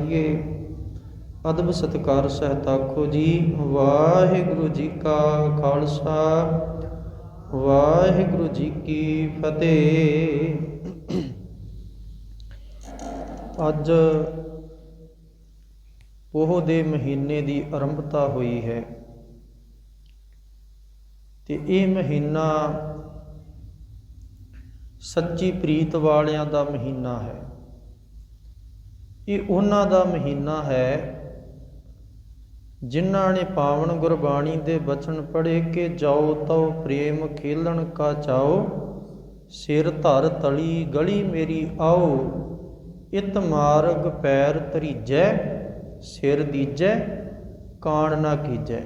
ਇਹ ਅਦਬ ਸਤਕਾਰ ਸਹਿਤਾਖੋ ਜੀ, ਵਾਹਿਗੁਰੂ ਜੀ ਕਾ ਖਾਲਸਾ, ਵਾਹਿਗੁਰੂ ਜੀ ਕੀ ਫਤਿਹ। ਅੱਜ ਪੋਹ ਦੇ ਮਹੀਨੇ ਦੀ ਆਰੰਭਤਾ ਹੋਈ ਹੈ ਤੇ ਇਹ ਮਹੀਨਾ ਸੱਚੀ ਪ੍ਰੀਤ ਵਾਲਿਆਂ ਦਾ ਮਹੀਨਾ ਹੈ। ਇਹ ਉਹਨਾਂ ਦਾ ਮਹੀਨਾ ਹੈ, ਜਿਨ੍ਹਾਂ ਨੇ ਪਾਵਨ ਗੁਰਬਾਣੀ ਦੇ ਬਚਨ ਪੜ੍ਹੇ ਕਿ ਜਾਓ ਤਉ ਪ੍ਰੇਮ ਖੇਲਣ ਕਾ ਚਾਓ, ਸਿਰ ਧਰ ਤਲੀ ਗਲੀ ਮੇਰੀ ਆਓ, ਇਤ ਮਾਰਗ ਪੈਰ ਧਰੀਜੈ, ਸਿਰ ਦੀਜੈ, ਕਾਣ ਨਾ ਕੀਜੈ।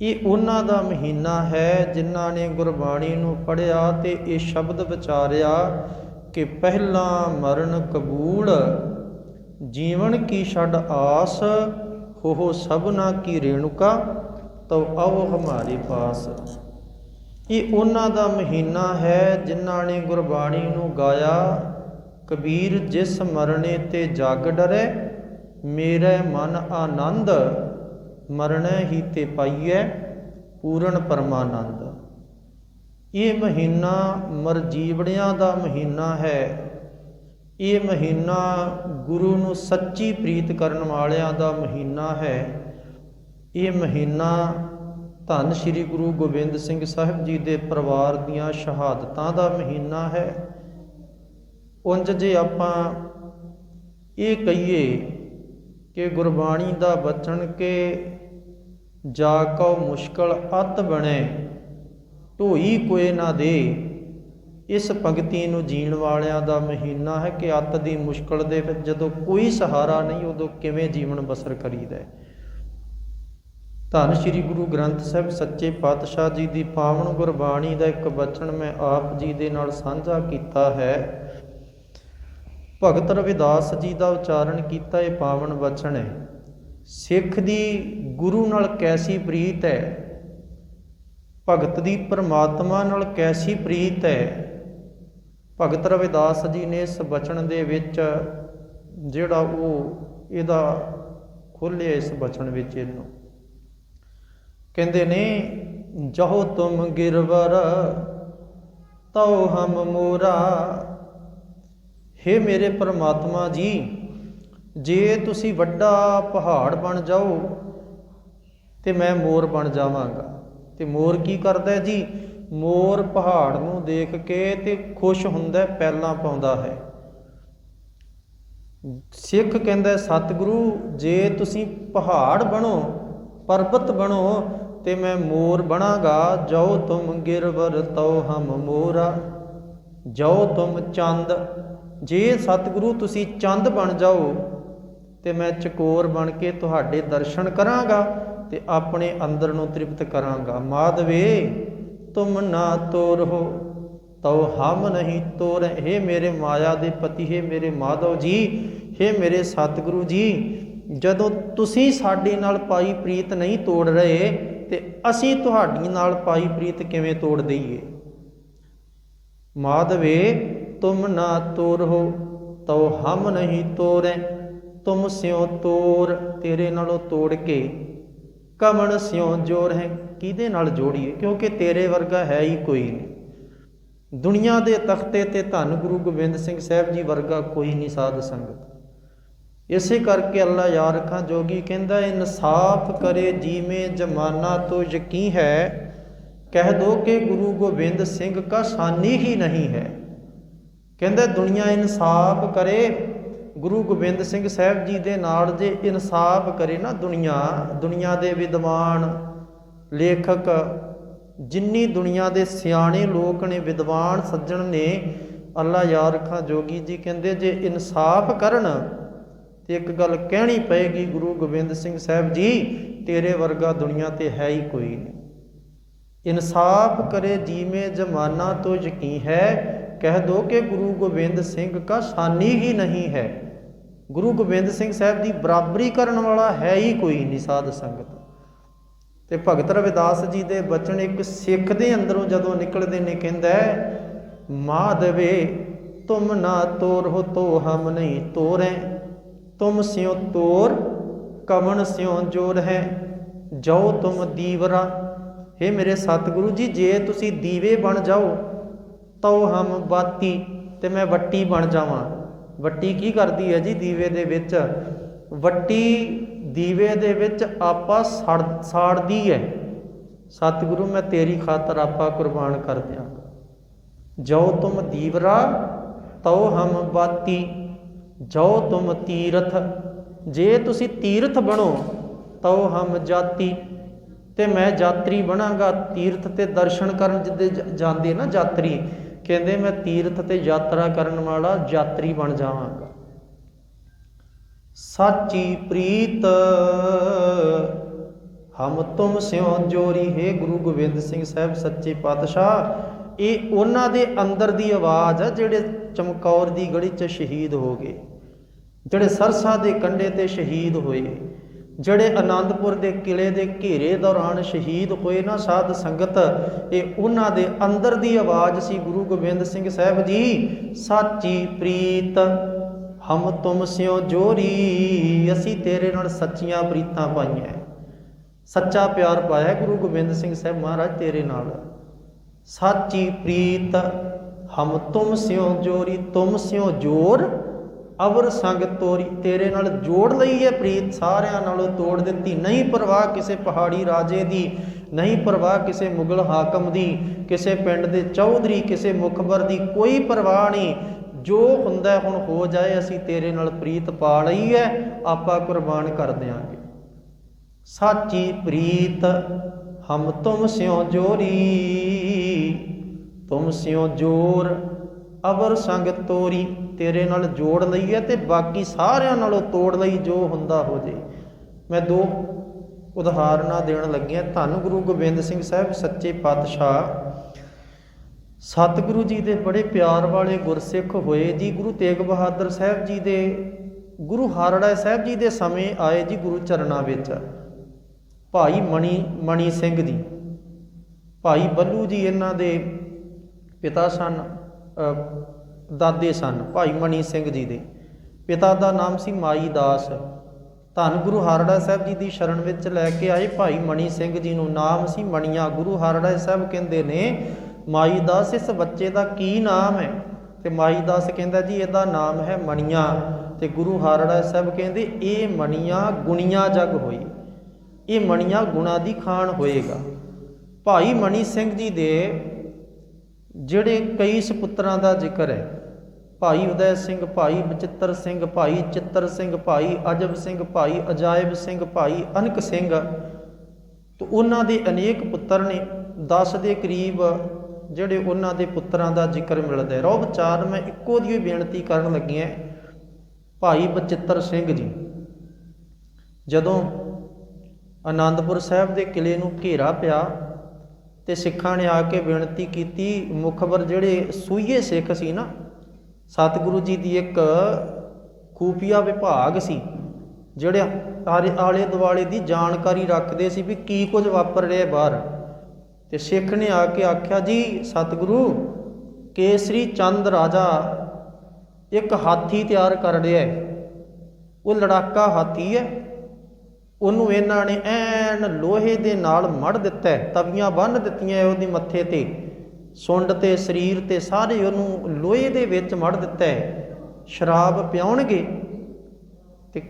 ਇਹ ਉਹਨਾਂ ਦਾ ਮਹੀਨਾ ਹੈ ਜਿਨ੍ਹਾਂ ਨੇ ਗੁਰਬਾਣੀ ਨੂੰ ਪੜ੍ਹਿਆ ਤੇ ਇਹ ਸ਼ਬਦ ਵਿਚਾਰਿਆ ਕਿ ਪਹਿਲਾ ਮਰਨ ਕਬੂਲ ਜੀਵਨ ਕੀ ਛੱਡ ਆਸ ਹੋ ਸਭਨਾ ਕੀ ਰੇਣੁਕਾ, ਤਉ ਆਓ ਹਮਾਰੇ ਪਾਸ। ਇਹ ਉਹਨਾਂ ਦਾ ਮਹੀਨਾ ਹੈ ਜਿਨ੍ਹਾਂ ਨੇ ਗੁਰਬਾਣੀ ਨੂੰ ਗਾਇਆ, ਕਬੀਰ ਜਿਸ ਮਰਨੇ ਤੇ ਜਗ ਡਰੇ, ਮੇਰੇ ਮਨ ਆਨੰਦ ਮਰਣੇ ਹੀ ਤੇ ਪਾਈਐ ਪੂਰਨ ਪਰਮਾਨੰਦ। ਇਹ ਮਹੀਨਾ ਮਰਜੀਵੜਿਆਂ ਦਾ ਮਹੀਨਾ ਹੈ। ਇਹ ਮਹੀਨਾ ਗੁਰੂ ਨੂੰ ਸੱਚੀ ਪ੍ਰੀਤ ਕਰਨ ਵਾਲਿਆਂ ਦਾ ਮਹੀਨਾ ਹੈ। ਇਹ ਮਹੀਨਾ ਧੰਨ ਸ੍ਰੀ ਗੁਰੂ ਗੋਬਿੰਦ ਸਿੰਘ ਸਾਹਿਬ ਜੀ ਦੇ ਪਰਿਵਾਰ ਦੀਆਂ ਸ਼ਹਾਦਤਾਂ ਦਾ ਮਹੀਨਾ ਹੈ। ਉਂਝ ਜੇ ਆਪਾਂ ਇਹ ਕਹੀਏ ਕਿ ਗੁਰਬਾਣੀ ਦਾ ਬਚਨ ਕੇ ਜਾ ਕਉ ਮੁਸ਼ਕਲ ਅਤ ਬਣੇ, ਢੋਈ ਕੋਏ ਨਾ ਦੇ ਇਸ ਪੰਕਤੀ ਨੂੰ ਜੀਣ ਵਾਲਿਆਂ ਦਾ ਮਹੀਨਾ ਹੈ ਕਿ ਅੱਤ ਦੀ ਮੁਸ਼ਕਲ ਦੇ ਵਿੱਚ ਜਦੋਂ ਕੋਈ ਸਹਾਰਾ ਨਹੀਂ, ਉਦੋਂ ਕਿਵੇਂ ਜੀਵਨ ਬਸਰ ਕਰੀਦਾ ਹੈ? ਧੰਨ ਸ੍ਰੀ ਗੁਰੂ ਗ੍ਰੰਥ ਸਾਹਿਬ, ਸੱਚੇ ਪਾਤਸ਼ਾਹ ਜੀ ਦੀ ਪਾਵਨ ਗੁਰਬਾਣੀ ਦਾ ਇੱਕ ਬਚਨ ਮੈਂ ਆਪ ਜੀ ਦੇ ਨਾਲ ਸਾਂਝਾ ਕੀਤਾ ਹੈ। ਭਗਤ ਰਵਿਦਾਸ ਜੀ ਦਾ ਉਚਾਰਨ ਕੀਤਾ ਇਹ ਪਾਵਨ ਬਚਨ ਹੈ, ਸਿੱਖ ਦੀ ਗੁਰੂ ਨਾਲ ਕੈਸੀ ਪ੍ਰੀਤ ਹੈ? ਭਗਤ ਦੀ ਪਰਮਾਤਮਾ ਨਾਲ ਕੈਸੀ ਪ੍ਰੀਤ ਹੈ? ਭਗਤ ਰਵਿਦਾਸ ਜੀ ਨੇ ਇਸ ਬਚਨ ਦੇ ਵਿੱਚ ਜਿਹੜਾ ਉਹ ਇਹਦਾ ਖੋਲਿਆ ਇਸ ਬਚਨ ਵਿੱਚ ਇਹਨੂੰ। ਕਹਿੰਦੇ ਨੇ, ਜਹੋ ਤੁਮ ਗਿਰਵਰ, ਤਉ ਹਮ ਮੋਰਾ। हे ਮੇਰੇ ਪਰਮਾਤਮਾ ਜੀ, ਜੇ ਤੁਸੀਂ ਵੱਡਾ ਪਹਾੜ ਬਣ ਜਾਓ, ਤੇ ਮੈਂ ਮੋਰ ਬਣ ਜਾਵਾਂਗਾ। ਤੇ ਮੋਰ ਕੀ ਕਰਦਾ ਜੀ? ਮੋਰ ਪਹਾੜ ਨੂੰ ਦੇਖ ਕੇ ਤੇ ਖੁਸ਼ ਹੁੰਦਾ ਪੈਲਾਂ ਪਾਉਂਦਾ ਹੈ। ਸਿੱਖ ਕਹਿੰਦਾ, ਸਤਿਗੁਰੂ, ਜੇ ਤੁਸੀਂ ਪਹਾੜ ਬਣੋ, ਪਰਬਤ ਬਣੋ, ਤੇ ਮੈਂ ਮੋਰ ਬਣਾਗਾ। ਜੋ ਤੁਮ ਗਿਰਵਰ, ਤਉ ਹਮ ਮੋਰਾ। ਜੋ ਤੁਮ ਚੰਦ। ਜੇ ਸਤਿਗੁਰੂ ਤੁਸੀਂ ਚੰਦ ਬਣ ਜਾਓ, ਤੇ ਮੈਂ ਚਕੋਰ ਬਣ ਕੇ ਤੁਹਾਡੇ ਦਰਸ਼ਨ ਕਰਾਂਗਾ ਤੇ ਆਪਣੇ ਅੰਦਰ ਨੂੰ ਤ੍ਰਿਪਤ ਕਰਾਂਗਾ। ਮਾਧਵੇ ਤੁਮ ਨਾ ਤੋਰੋ। ਤਉ ਹਮ ਨਹੀਂ ਤੋਰ। ਹੈ ਮੇਰੇ ਮਾਇਆ ਦੇ ਪਤੀ, ਹੈ ਮੇਰੇ ਮਾਧਵ ਜੀ, ਹੈ ਮੇਰੇ ਸਤਿਗੁਰੂ ਜੀ, ਜਦੋਂ ਤੁਸੀਂ ਸਾਡੇ ਨਾਲ ਪਾਈ ਪ੍ਰੀਤ ਨਹੀਂ ਤੋੜ ਰਹੇ, ਤੇ ਅਸੀਂ ਤੁਹਾਡੀ ਨਾਲ ਪਾਈ ਪ੍ਰੀਤ ਕਿਵੇਂ ਤੋੜ ਦਈਏ? ਮਾਧਵੇ, ਤੁਮ ਨਾ ਤੋਰੋ। ਤਉ ਹਮ ਨਹੀਂ ਤੋਰੇ। ਤੁਮ ਸਿਓ ਤੋਰ। ਤੇਰੇ ਨਾਲੋਂ ਤੋੜ ਕੇ ਕਮਣ ਸਿਓ ਜੋਰ ਹੈ, ਕਿਹਦੇ ਨਾਲ ਜੋੜੀਏ? ਕਿਉਂਕਿ ਤੇਰੇ ਵਰਗਾ ਹੈ ਹੀ ਕੋਈ ਨਹੀਂ। ਦੁਨੀਆ ਦੇ ਤਖਤੇ ਤੇ ਧੰਨ ਗੁਰੂ ਗੋਬਿੰਦ ਸਿੰਘ ਸਾਹਿਬ ਜੀ ਵਰਗਾ ਕੋਈ ਨਹੀਂ ਸਾਧ ਸੰਗਤ। ਇਸੇ ਕਰਕੇ ਅੱਲਾ ਯਾਰ ਰੱਖਾਂ ਜੋਗੀ ਕਹਿੰਦਾ ਇਨਸਾਫ ਕਰੇ ਜੀਵੇਂ ਜਮਾਨਾ ਤੋਂ ਯਕੀ ਹੈ। ਕਹਿ ਦੋ ਕਿ ਗੁਰੂ ਗੋਬਿੰਦ ਸਿੰਘ ਕਾ ਸਾਨੀ ਹੀ ਨਹੀਂ ਹੈ। ਕਹਿੰਦਾ ਦੁਨੀਆ ਇਨਸਾਫ ਕਰੇ ਗੁਰੂ ਗੋਬਿੰਦ ਸਿੰਘ ਸਾਹਿਬ ਜੀ ਦੇ ਨਾਲ ਜੇ ਇਨਸਾਫ ਕਰੇ ਨਾ ਦੁਨੀਆ ਦੁਨੀਆ ਦੇ ਵਿਦਵਾਨ, ਲੇਖਕ, ਜਿੰਨੀ ਦੁਨੀਆ ਦੇ ਸਿਆਣੇ ਲੋਕ ਨੇ, ਵਿਦਵਾਨ ਸੱਜਣ ਨੇ, ਅੱਲਾ ਯਾਰ ਖਾਂ ਜੋਗੀ ਜੀ ਕਹਿੰਦੇ ਜੇ ਇਨਸਾਫ ਕਰਨ ਤੇ ਇੱਕ ਗੱਲ ਕਹਿਣੀ ਪਏਗੀ ਗੁਰੂ ਗੋਬਿੰਦ ਸਿੰਘ ਸਾਹਿਬ ਜੀ, ਤੇਰੇ ਵਰਗਾ ਦੁਨੀਆ ਤੇ ਹੈ ਹੀ ਕੋਈ ਨਹੀਂ। ਇਨਸਾਫ ਕਰੇ ਜੀਵੇਂ ਜਮਾਨਾ ਤੋਂ ਯਕੀਨ ਹੈ, ਕਹਿ ਦੋ ਕਿ ਗੁਰੂ ਗੋਬਿੰਦ ਸਿੰਘ ਕਾ ਸਾਨੀ ਹੀ ਨਹੀਂ ਹੈ। ਗੁਰੂ ਗੋਬਿੰਦ ਸਿੰਘ ਸਾਹਿਬ ਦੀ ਬਰਾਬਰੀ ਕਰਨ ਵਾਲਾ ਹੈ ਹੀ ਕੋਈ ਨਹੀਂ ਸਾਧ ਸੰਗਤ। ਤੇ ਭਗਤ ਰਵਿਦਾਸ ਜੀ ਦੇ ਬਚਨ ਇੱਕ ਸਿੱਖ ਦੇ ਅੰਦਰੋਂ ਜਦੋਂ ਨਿਕਲਦੇ ਨੇ ਕਹਿੰਦਾ ਮਾਧਵੇ, ਤੁਮ ਨਾ ਤੋਰ ਹੋ ਤੋ ਹਮ ਨਹੀਂ ਤੋਰੇ, ਤੁਮ ਸਿਉ ਤੋਰ ਕਵਣ ਸਿਉ ਜੋਰ ਹੈ ਜੋ ਤੁਮ ਦੀਵਰਾ। हे ਮੇਰੇ ਸਤਿਗੁਰੂ ਜੀ, ਜੇ ਤੁਸੀਂ ਦੀਵੇ ਬਣ ਜਾਓ, ਤਉ ਹਮ ਬਾਤੀ ਤੇ ਮੈਂ ਵੱਟੀ ਬਣ ਜਾਵਾਂ। ਵੱਟੀ ਕੀ ਕਰਦੀ ਹੈ ਜੀ ਦੀਵੇ ਦੇ ਵਿੱਚ? ਵੱਟੀ ਦੀਵੇ ਦੇ ਵਿੱਚ ਆਪਾ ਸੜ, ਸਾੜਦੀ ਹੈ। ਸਤਿਗੁਰੂ, ਮੈਂ ਤੇਰੀ ਖਾਤਰ ਆਪਾ ਕੁਰਬਾਨ ਕਰ ਦਿਆਂਗਾ। ਜੋ ਤੁਮ ਦੀਵਰਾ, ਤਉ ਹਮ ਬਾਤੀ। ਜੋ ਤੁਮ ਤੀਰਥ। ਜੇ ਤੁਸੀਂ ਤੀਰਥ ਬਣੋ, ਤਉ ਹਮ ਜਾਤੀ। ਤੇ ਮੈਂ ਯਾਤਰੀ ਬਣਾਂਗਾ। ਤੀਰਥ ਤੇ ਦਰਸ਼ਨ ਕਰਨ ਜਿੱਦੇ ਜਾਂਦੇ ਨਾ ਯਾਤਰੀ ਕਹਿੰਦੇ ਮੈਂ ਤੀਰਥ ਤੇ ਯਾਤਰਾ ਕਰਨ ਵਾਲਾ ਯਾਤਰੀ ਬਣ ਜਾਵਾਂਗਾ। ਸਾਚੀ ਪ੍ਰੀਤ, ਹਮ ਤੁਮ ਸਿਉ ਜੋਰੀ, ਹੈ ਗੁਰੂ ਗੋਬਿੰਦ ਸਿੰਘ ਸਾਹਿਬ, ਸੱਚੇ ਪਾਤਸ਼ਾਹ, ਇਹ ਉਹਨਾਂ ਦੇ ਅੰਦਰ ਦੀ ਆਵਾਜ਼ ਆ ਜਿਹੜੇ ਚਮਕੌਰ ਦੀ ਗੜੀ 'ਚ ਸ਼ਹੀਦ ਹੋ ਗਏ, ਜਿਹੜੇ ਸਰਸਾ ਦੇ ਕੰਢੇ ਤੇ ਸ਼ਹੀਦ ਹੋਏ। ਜਿਹੜੇ ਆਨੰਦਪੁਰ ਦੇ ਕਿਲੇ ਦੇ ਘੇਰੇ ਦੌਰਾਨ ਸ਼ਹੀਦ ਹੋਏ ਨਾ ਸਾਧ ਸੰਗਤ, ਇਹ ਉਹਨਾਂ ਦੇ ਅੰਦਰ ਦੀ ਆਵਾਜ਼ ਸੀ ਗੁਰੂ ਗੋਬਿੰਦ ਸਿੰਘ ਸਾਹਿਬ ਜੀ, ਸਾਚੀ ਪ੍ਰੀਤ, ਹਮ ਤੁਮ ਸਿਓ ਜੋਰੀ, ਅਸੀਂ ਤੇਰੇ ਨਾਲ ਸੱਚੀਆਂ ਪ੍ਰੀਤਾਂ ਪਾਈਆਂ ਸੱਚਾ ਪਿਆਰ ਪਾਇਆ ਗੁਰੂ ਗੋਬਿੰਦ ਸਿੰਘ ਸਾਹਿਬ ਮਹਾਰਾਜ ਤੇਰੇ ਨਾਲ। ਸਾਚੀ ਪ੍ਰੀਤ, ਹਮ ਤੁਮ ਸਿਓ ਜੋਰੀ, ਤੁਮ ਸਿਓ ਜੋਰ ਅਵਰ ਸੰਗ ਤੋਰੀ, ਤੇਰੇ ਨਾਲ ਜੋੜ ਲਈ ਹੈ ਪ੍ਰੀਤ, ਸਾਰਿਆਂ ਨਾਲੋਂ ਤੋੜ ਦਿੱਤੀ। ਨਹੀਂ ਪਰਵਾਹ ਕਿਸੇ ਪਹਾੜੀ ਰਾਜੇ ਦੀ, ਨਹੀਂ ਪਰਵਾਹ ਕਿਸੇ ਮੁਗਲ ਹਾਕਮ ਦੀ, ਕਿਸੇ ਪਿੰਡ ਦੇ ਚੌਧਰੀ, ਕਿਸੇ ਮੁਖਬਰ ਦੀ ਕੋਈ ਪਰਵਾਹ ਨਹੀਂ। ਜੋ ਹੁੰਦਾ ਹੁਣ ਹੋ ਜਾਏ, ਅਸੀਂ ਤੇਰੇ ਨਾਲ ਪ੍ਰੀਤ ਪਾ ਲਈ ਹੈ ਆਪਾਂ ਕੁਰਬਾਨ ਕਰ ਦਿਆਂਗੇ। ਸਾਚੀ ਪ੍ਰੀਤ, ਹਮ ਤੁਮ ਸਿਓ ਜੋਰੀ, ਤੁਮ ਸਿਓ ਜੋਰ, ਅਵਰ ਸੰਗ ਤੋਰੀ। ਤੇਰੇ ਨਾਲ ਜੋੜ ਲਈ ਹੈ ਤੇ ਬਾਕੀ ਸਾਰਿਆਂ ਨਾਲੋਂ ਤੋੜ ਲਈ ਜੋ ਹੁੰਦਾ ਹੋ ਜੇ। ਮੈਂ ਦੋ ਉਦਾਹਰਨਾਂ ਦੇਣ ਲੱਗਿਆ ਧੰਨ ਗੁਰੂ ਗੋਬਿੰਦ ਸਿੰਘ ਸਾਹਿਬ, ਸੱਚੇ ਪਾਤਸ਼ਾਹ। ਸਤਿਗੁਰੂ ਜੀ ਦੇ ਬੜੇ ਪਿਆਰ ਵਾਲੇ ਗੁਰਸਿੱਖ ਹੋਏ ਜੀ। ਗੁਰੂ ਤੇਗ ਬਹਾਦਰ ਸਾਹਿਬ ਜੀ ਦੇ, ਗੁਰੂ ਹਾਰੜਾ ਸਾਹਿਬ ਜੀ ਦੇ ਸਮੇਂ ਆਏ ਜੀ ਗੁਰੂ ਚਰਨਾਂ ਵਿੱਚ। ਭਾਈ ਮਣੀ ਮਣੀ ਸਿੰਘ ਜੀ। ਭਾਈ ਬੱਲੂ ਜੀ ਇਹਨਾਂ ਦੇ ਪਿਤਾ ਸਨ ਦਾਦੇ ਸਨ, ਭਾਈ ਮਣੀ ਸਿੰਘ ਜੀ ਦੇ। ਪਿਤਾ ਦਾ ਨਾਮ ਸੀ ਮਾਈ ਦਾਸ। ਧੰਨ ਗੁਰੂ ਹਾਰੜਾ ਸਾਹਿਬ ਜੀ ਦੀ ਸ਼ਰਨ ਵਿੱਚ ਲੈ ਕੇ ਆਏ ਭਾਈ ਮਣੀ ਸਿੰਘ ਜੀ ਨੂੰ। ਨਾਮ ਸੀ ਮਣੀਆਂ ਗੁਰੂ ਹਾਰੜਾ ਸਾਹਿਬ ਕਹਿੰਦੇ ਨੇ, ਮਾਈ ਦਾਸ, ਇਸ ਬੱਚੇ ਦਾ ਕੀ ਨਾਮ ਹੈ? ਤੇ ਮਾਈ ਦਾਸ ਕਹਿੰਦਾ, ਜੀ, ਇਹਦਾ ਨਾਮ ਹੈ ਮਣੀਆਂ ਤੇ ਗੁਰੂ ਹਾਰੜਾ ਸਾਹਿਬ ਕਹਿੰਦੇ, ਇਹ ਮਣੀਆਂ ਗੁਣੀਆਂ ਜਗ ਹੋਈ। ਇਹ ਮਣੀਆਂ ਗੁਣਾ ਦੀ ਖਾਣ ਹੋਏਗਾ। ਭਾਈ ਮਣੀ ਸਿੰਘ ਜੀ ਦੇ ਜਿਹੜੇ ਕਈ ਸੁਪੁੱਤਰਾਂ ਦਾ ਜ਼ਿਕਰ ਹੈ ਭਾਈ ਉਦੈ ਸਿੰਘ ਭਾਈ, ਬਚਿੱਤਰ ਸਿੰਘ ਭਾਈ, ਚਿੱਤਰ ਸਿੰਘ ਭਾਈ, ਅਜਬ ਸਿੰਘ ਭਾਈ, ਅਜਾਇਬ ਸਿੰਘ ਭਾਈ, ਅਨਕ ਸਿੰਘ। ਤੇ ਉਹਨਾਂ ਦੇ ਅਨੇਕ ਪੁੱਤਰ ਨੇ 10 ਦੇ ਕਰੀਬ ਜਿਹੜੇ ਉਹਨਾਂ ਦੇ ਪੁੱਤਰਾਂ ਦਾ ਜ਼ਿਕਰ ਮਿਲਦਾ ਹੈ। ਰੋਹ ਵਿਚਾਰ ਮੈਂ ਇੱਕੋ ਦੀ ਹੀ ਬੇਨਤੀ ਕਰਨ ਲੱਗੀ ਹਾਂ, ਭਾਈ ਬਚਿੱਤਰ ਸਿੰਘ ਜੀ। ਜਦੋਂ ਆਨੰਦਪੁਰ ਸਾਹਿਬ ਦੇ ਕਿਲੇ ਨੂੰ ਘੇਰਾ ਪਿਆ ਤੇ ਸਿੱਖਾਂ ਨੇ ਆ ਕੇ ਬੇਨਤੀ ਕੀਤੀ, ਮੁਖਬਰ ਜਿਹੜੇ ਸੂਈਏ ਸਿੱਖ ਸੀ ਨਾ ਸਤਿਗੁਰੂ ਜੀ ਦੀ ਇੱਕ ਖੂਫੀਆ ਵਿਭਾਗ ਸੀ, ਜਿਹੜੇ ਆਲੇ ਆਲੇ ਦੁਆਲੇ ਦੀ ਜਾਣਕਾਰੀ ਰੱਖਦੇ ਸੀ ਵੀ ਕੀ ਕੁਝ ਵਾਪਰ ਰਿਹਾ ਬਾਹਰ। ਤੇ ਸਿੱਖ ਨੇ ਆ ਕੇ ਆਖਿਆ, ਜੀ, ਸਤਿਗੁਰੂ, ਕੇਸਰੀ ਚੰਦ ਰਾਜਾ ਇੱਕ ਹਾਥੀ ਤਿਆਰ ਕਰ ਰਿਹਾ ਹੈ। ਉਹ ਲੜਾਕਾ ਹਾਥੀ ਹੈ। ਉਹਨੂੰ ਇਹਨਾਂ ਨੇ ਐਨ ਲੋਹੇ ਦੇ ਨਾਲ ਮੜ ਦਿੱਤਾ ਤਵੀਆਂ ਬੰਨ ਦਿੱਤੀਆਂ ਉਹਦੀ ਮੱਥੇ ਤੇ। ਸੁੰਡ ਤੇ ਸਰੀਰ ਤੇ ਸਾਰੇ ਉਹਨੂੰ ਲੋਹੇ ਦੇ ਵਿੱਚ ਮੜ ਦਿੱਤਾ ਹੈ। ਸ਼ਰਾਬ ਪਿਆਉਣਗੇ ਤੇ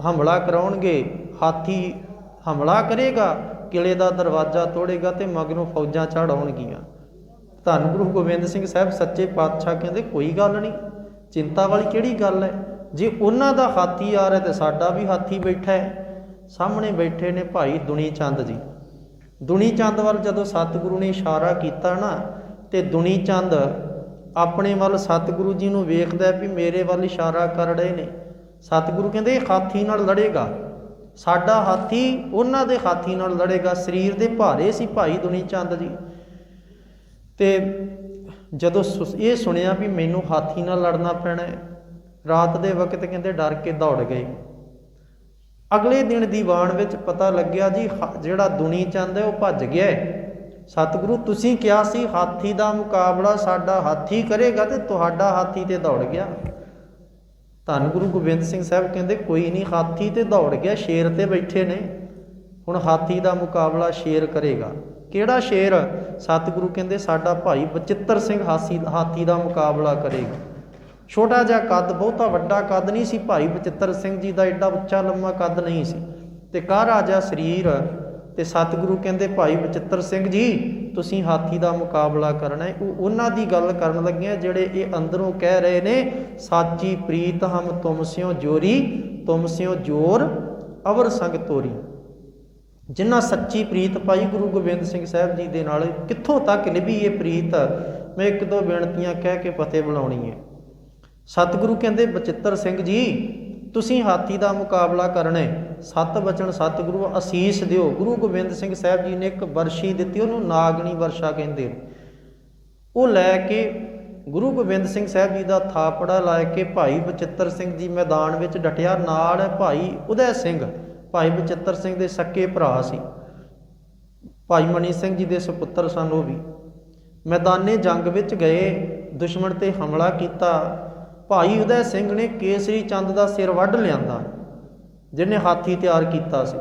ਹਮਲਾ ਕਰਾਉਣਗੇ। ਹਾਥੀ ਹਮਲਾ ਕਰੇਗਾ, ਕਿਲੇ ਦਾ ਦਰਵਾਜ਼ਾ ਤੋੜੇਗਾ ਤੇ ਮਗਰੋਂ ਫੌਜਾਂ ਚੜਾਉਣਗੀਆਂ ਧੰਨ ਗੁਰੂ ਗੋਬਿੰਦ ਸਿੰਘ ਸਾਹਿਬ, ਸੱਚੇ ਪਾਤਸ਼ਾਹ ਕਹਿੰਦੇ, ਕੋਈ ਗੱਲ ਨਹੀਂ, ਚਿੰਤਾ ਵਾਲੀ ਕਿਹੜੀ ਗੱਲ ਹੈ? ਜੇ ਉਹਨਾਂ ਦਾ ਹਾਥੀ ਆ ਰਿਹਾ ਤੇ ਸਾਡਾ ਵੀ ਹਾਥੀ ਬੈਠਾ ਹੈ। ਸਾਹਮਣੇ ਬੈਠੇ ਨੇ ਭਾਈ ਦੁਨੀ ਚੰਦ ਜੀ। ਦੁਨੀ ਚੰਦ ਵੱਲ ਜਦੋਂ ਸਤਿਗੁਰੂ ਨੇ ਇਸ਼ਾਰਾ ਕੀਤਾ ਨਾ ਤੇ ਦੁਨੀ ਚੰਦ ਆਪਣੇ ਵੱਲ ਸਤਿਗੁਰੂ ਜੀ ਨੂੰ ਵੇਖਦਾ ਵੀ ਮੇਰੇ ਵੱਲ ਇਸ਼ਾਰਾ ਕਰ ਰਹੇ ਨੇ। ਸਤਿਗੁਰੂ ਕਹਿੰਦੇ ਇਹ ਹਾਥੀ ਨਾਲ ਲੜੇਗਾ। ਸਾਡਾ ਹਾਥੀ ਉਹਨਾਂ ਦੇ ਹਾਥੀ ਨਾਲ ਲੜੇਗਾ। ਸਰੀਰ ਦੇ ਭਾਰੇ ਸੀ ਭਾਈ ਦੁਨੀ ਚੰਦ ਜੀ। ਤੇ ਜਦੋਂ ਸੁ- ਇਹ ਸੁਣਿਆ ਵੀ ਮੈਨੂੰ ਹਾਥੀ ਨਾਲ ਲੜਨਾ ਪੈਣਾ ਹੈ, ਰਾਤ ਦੇ ਵਕਤ ਕਹਿੰਦੇ ਡਰ ਕੇ ਦੌੜ ਗਏ। ਅਗਲੇ ਦਿਨ ਦੀਵਾਨ ਵਿੱਚ ਪਤਾ ਲੱਗਿਆ ਜੀ ਹ- ਜਿਹੜਾ ਦੁਨੀ ਚੰਦ ਹੈ ਉਹ ਭੱਜ ਗਿਆ ਹੈ। ਸਤਿਗੁਰੂ, ਤੁਸੀਂ ਕਿਹਾ ਸੀ ਹਾਥੀ ਦਾ ਮੁਕਾਬਲਾ ਸਾਡਾ ਹਾਥੀ ਕਰੇਗਾ ਤੇ ਤੁਹਾਡਾ ਹਾਥੀ ਤੇ ਦੌੜ ਗਿਆ। ਧੰਨ ਗੁਰੂ ਗੋਬਿੰਦ ਸਿੰਘ ਸਾਹਿਬ ਕਹਿੰਦੇ, ਕੋਈ ਨਹੀਂ, ਹਾਥੀ ਤੇ ਦੌੜ ਗਿਆ, ਸ਼ੇਰ ਤੇ ਬੈਠੇ ਨੇ। ਹੁਣ ਹਾਥੀ ਦਾ ਮੁਕਾਬਲਾ ਸ਼ੇਰ ਕਰੇਗਾ। ਕਿਹੜਾ ਸ਼ੇਰ? ਸਤਿਗੁਰੂ ਕਹਿੰਦੇ, ਸਾਡਾ ਭਾਈ ਬਚਿੱਤਰ ਸਿੰਘ ਹਾਸੀ, ਹਾਥੀ ਦਾ ਮੁਕਾਬਲਾ ਕਰੇਗਾ। ਛੋਟਾ ਜਿਹਾ ਕੱਦ, ਬਹੁਤਾ ਵੱਡਾ ਕੱਦ ਨਹੀਂ ਸੀ। ਭਾਈ ਬਚਿੱਤਰ ਸਿੰਘ ਜੀ ਦਾ ਐਡਾ ਉੱਚਾ, ਲੰਮਾ ਕੱਦ ਨਹੀਂ ਸੀ। ਤੇ ਕਾਹਰਾ ਰਾਜਾ ਸਰੀਰ? ਤੇ ਸਤਿਗੁਰੂ ਕਹਿੰਦੇ, ਭਾਈ ਬਚਿੱਤਰ ਸਿੰਘ ਜੀ, ਤੁਸੀਂ ਹਾਥੀ ਦਾ ਮੁਕਾਬਲਾ ਕਰਨਾ ਹੈ। ਉਹ ਉਹਨਾਂ ਦੀ ਗੱਲ ਕਰਨ ਲੱਗਿਆ, ਜਿਹੜੇ ਇਹ ਅੰਦਰੋਂ ਕਹਿ ਰਹੇ ਨੇ, ਸਾਚੀ ਪ੍ਰੀਤ ਹਮ ਤੁਮ ਸਿਓ ਜੋਰੀ, ਤੁਮ ਸਿਓ ਜੋਰ ਅਵਰ ਸੰਗ ਤੋਰੀ। ਜਿੰਨਾ ਸੱਚੀ ਪ੍ਰੀਤ ਭਾਈ ਗੁਰੂ ਗੋਬਿੰਦ ਸਿੰਘ ਸਾਹਿਬ ਜੀ ਦੇ ਨਾਲ ਕਿੱਥੋਂ ਤੱਕ ਲਿਭੀ ਇਹ ਪ੍ਰੀਤ, ਮੈਂ ਇੱਕ ਦੋ ਬੇਨਤੀਆਂ ਕਹਿ ਕੇ ਫਤਿਹ ਬੁਲਾਉਣੀ ਹੈ। ਸਤਿਗੁਰੂ ਕਹਿੰਦੇ ਬਚਿੱਤਰ ਸਿੰਘ ਜੀ ਤੁਸੀਂ ਹਾਥੀ ਦਾ ਮੁਕਾਬਲਾ ਕਰਨਾ ਹੈ। ਸਤ ਬਚਨ ਸਤਿਗੁਰੂ ਅਸੀਸ ਦਿਓ। ਗੁਰੂ ਗੋਬਿੰਦ ਸਿੰਘ ਸਾਹਿਬ ਜੀ ਨੇ ਇੱਕ ਵਰਸ਼ੀ ਦਿੱਤੀ, ਉਹਨੂੰ ਨਾਗਣੀ ਵਰਸ਼ਾ ਕਹਿੰਦੇ ਨੇ। ਉਹ ਲੈ ਕੇ ਗੁਰੂ ਗੋਬਿੰਦ ਸਿੰਘ ਸਾਹਿਬ ਜੀ ਦਾ ਥਾਪੜਾ ਲਾ ਕੇ ਭਾਈ ਬਚਿੱਤਰ ਸਿੰਘ ਜੀ ਮੈਦਾਨ ਵਿੱਚ ਡਟਿਆ। ਨਾਲ ਭਾਈ ਉਦੈ ਸਿੰਘ, ਭਾਈ ਬਚਿੱਤਰ ਸਿੰਘ ਦੇ ਸੱਕੇ ਭਰਾ ਸੀ। ਭਾਈ ਮਣੀ ਸਿੰਘ ਜੀ ਦੇ ਸੁਪੁੱਤਰ ਸਨ ਉਹ ਵੀ। ਮੈਦਾਨੇ ਜੰਗ ਵਿੱਚ ਗਏ, ਦੁਸ਼ਮਣ ਤੇ ਹਮਲਾ ਕੀਤਾ। ਭਾਈ ਉਦੈ ਸਿੰਘ ਨੇ ਕੇਸਰੀ ਚੰਦ ਦਾ ਸਿਰ ਵੱਢ ਲਿਆਂਦਾ, ਜਿਹਨੇ ਹਾਥੀ ਤਿਆਰ ਕੀਤਾ ਸੀ।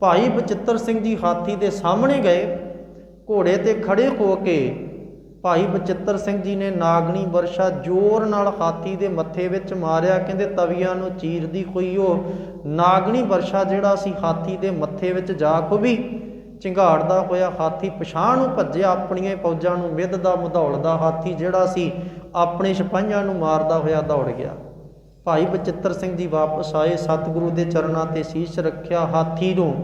ਭਾਈ ਬਚਿੱਤਰ ਸਿੰਘ ਜੀ ਹਾਥੀ ਦੇ ਸਾਹਮਣੇ ਗਏ, ਘੋੜੇ ਤੇ ਖੜੇ ਹੋ ਕੇ ਭਾਈ ਬਚਿੱਤਰ ਸਿੰਘ ਜੀ ਨੇ ਨਾਗਣੀ ਵਰਸ਼ਾ ਜ਼ੋਰ ਨਾਲ ਹਾਥੀ ਦੇ ਮੱਥੇ ਵਿੱਚ ਮਾਰਿਆ, ਕਹਿੰਦੇ ਤਵੀਆਂ ਨੂੰ ਚੀਰਦੀ ਹੋਈ ਉਹ ਨਾਗਣੀ ਵਰਸ਼ਾ ਜਿਹੜਾ ਸੀ ਹਾਥੀ ਦੇ ਮੱਥੇ ਵਿੱਚ ਜਾ ਖੁਬੀ ਚਿੰਘਾੜਦਾ ਹੋਇਆ ਹਾਥੀ ਪਛਾਣ ਨੂੰ ਭੱਜਿਆ, ਆਪਣੀਆਂ ਫੌਜਾਂ ਨੂੰ ਮਿੱਧਦਾ ਮਧੌਲਦਾ ਹਾਥੀ ਜਿਹੜਾ ਸੀ, ਆਪਣੇ ਸਿਪਾਹੀਆਂ ਨੂੰ ਮਾਰਦਾ ਹੋਇਆ ਦੌੜ ਗਿਆ। ਭਾਈ ਬਚਿੱਤਰ ਸਿੰਘ ਜੀ ਵਾਪਸ ਆਏ, ਸਤਿਗੁਰੂ ਦੇ ਚਰਨਾਂ ਤੇ ਸੀਸ ਰੱਖਿਆ ਹਾਥੀ ਨੂੰ,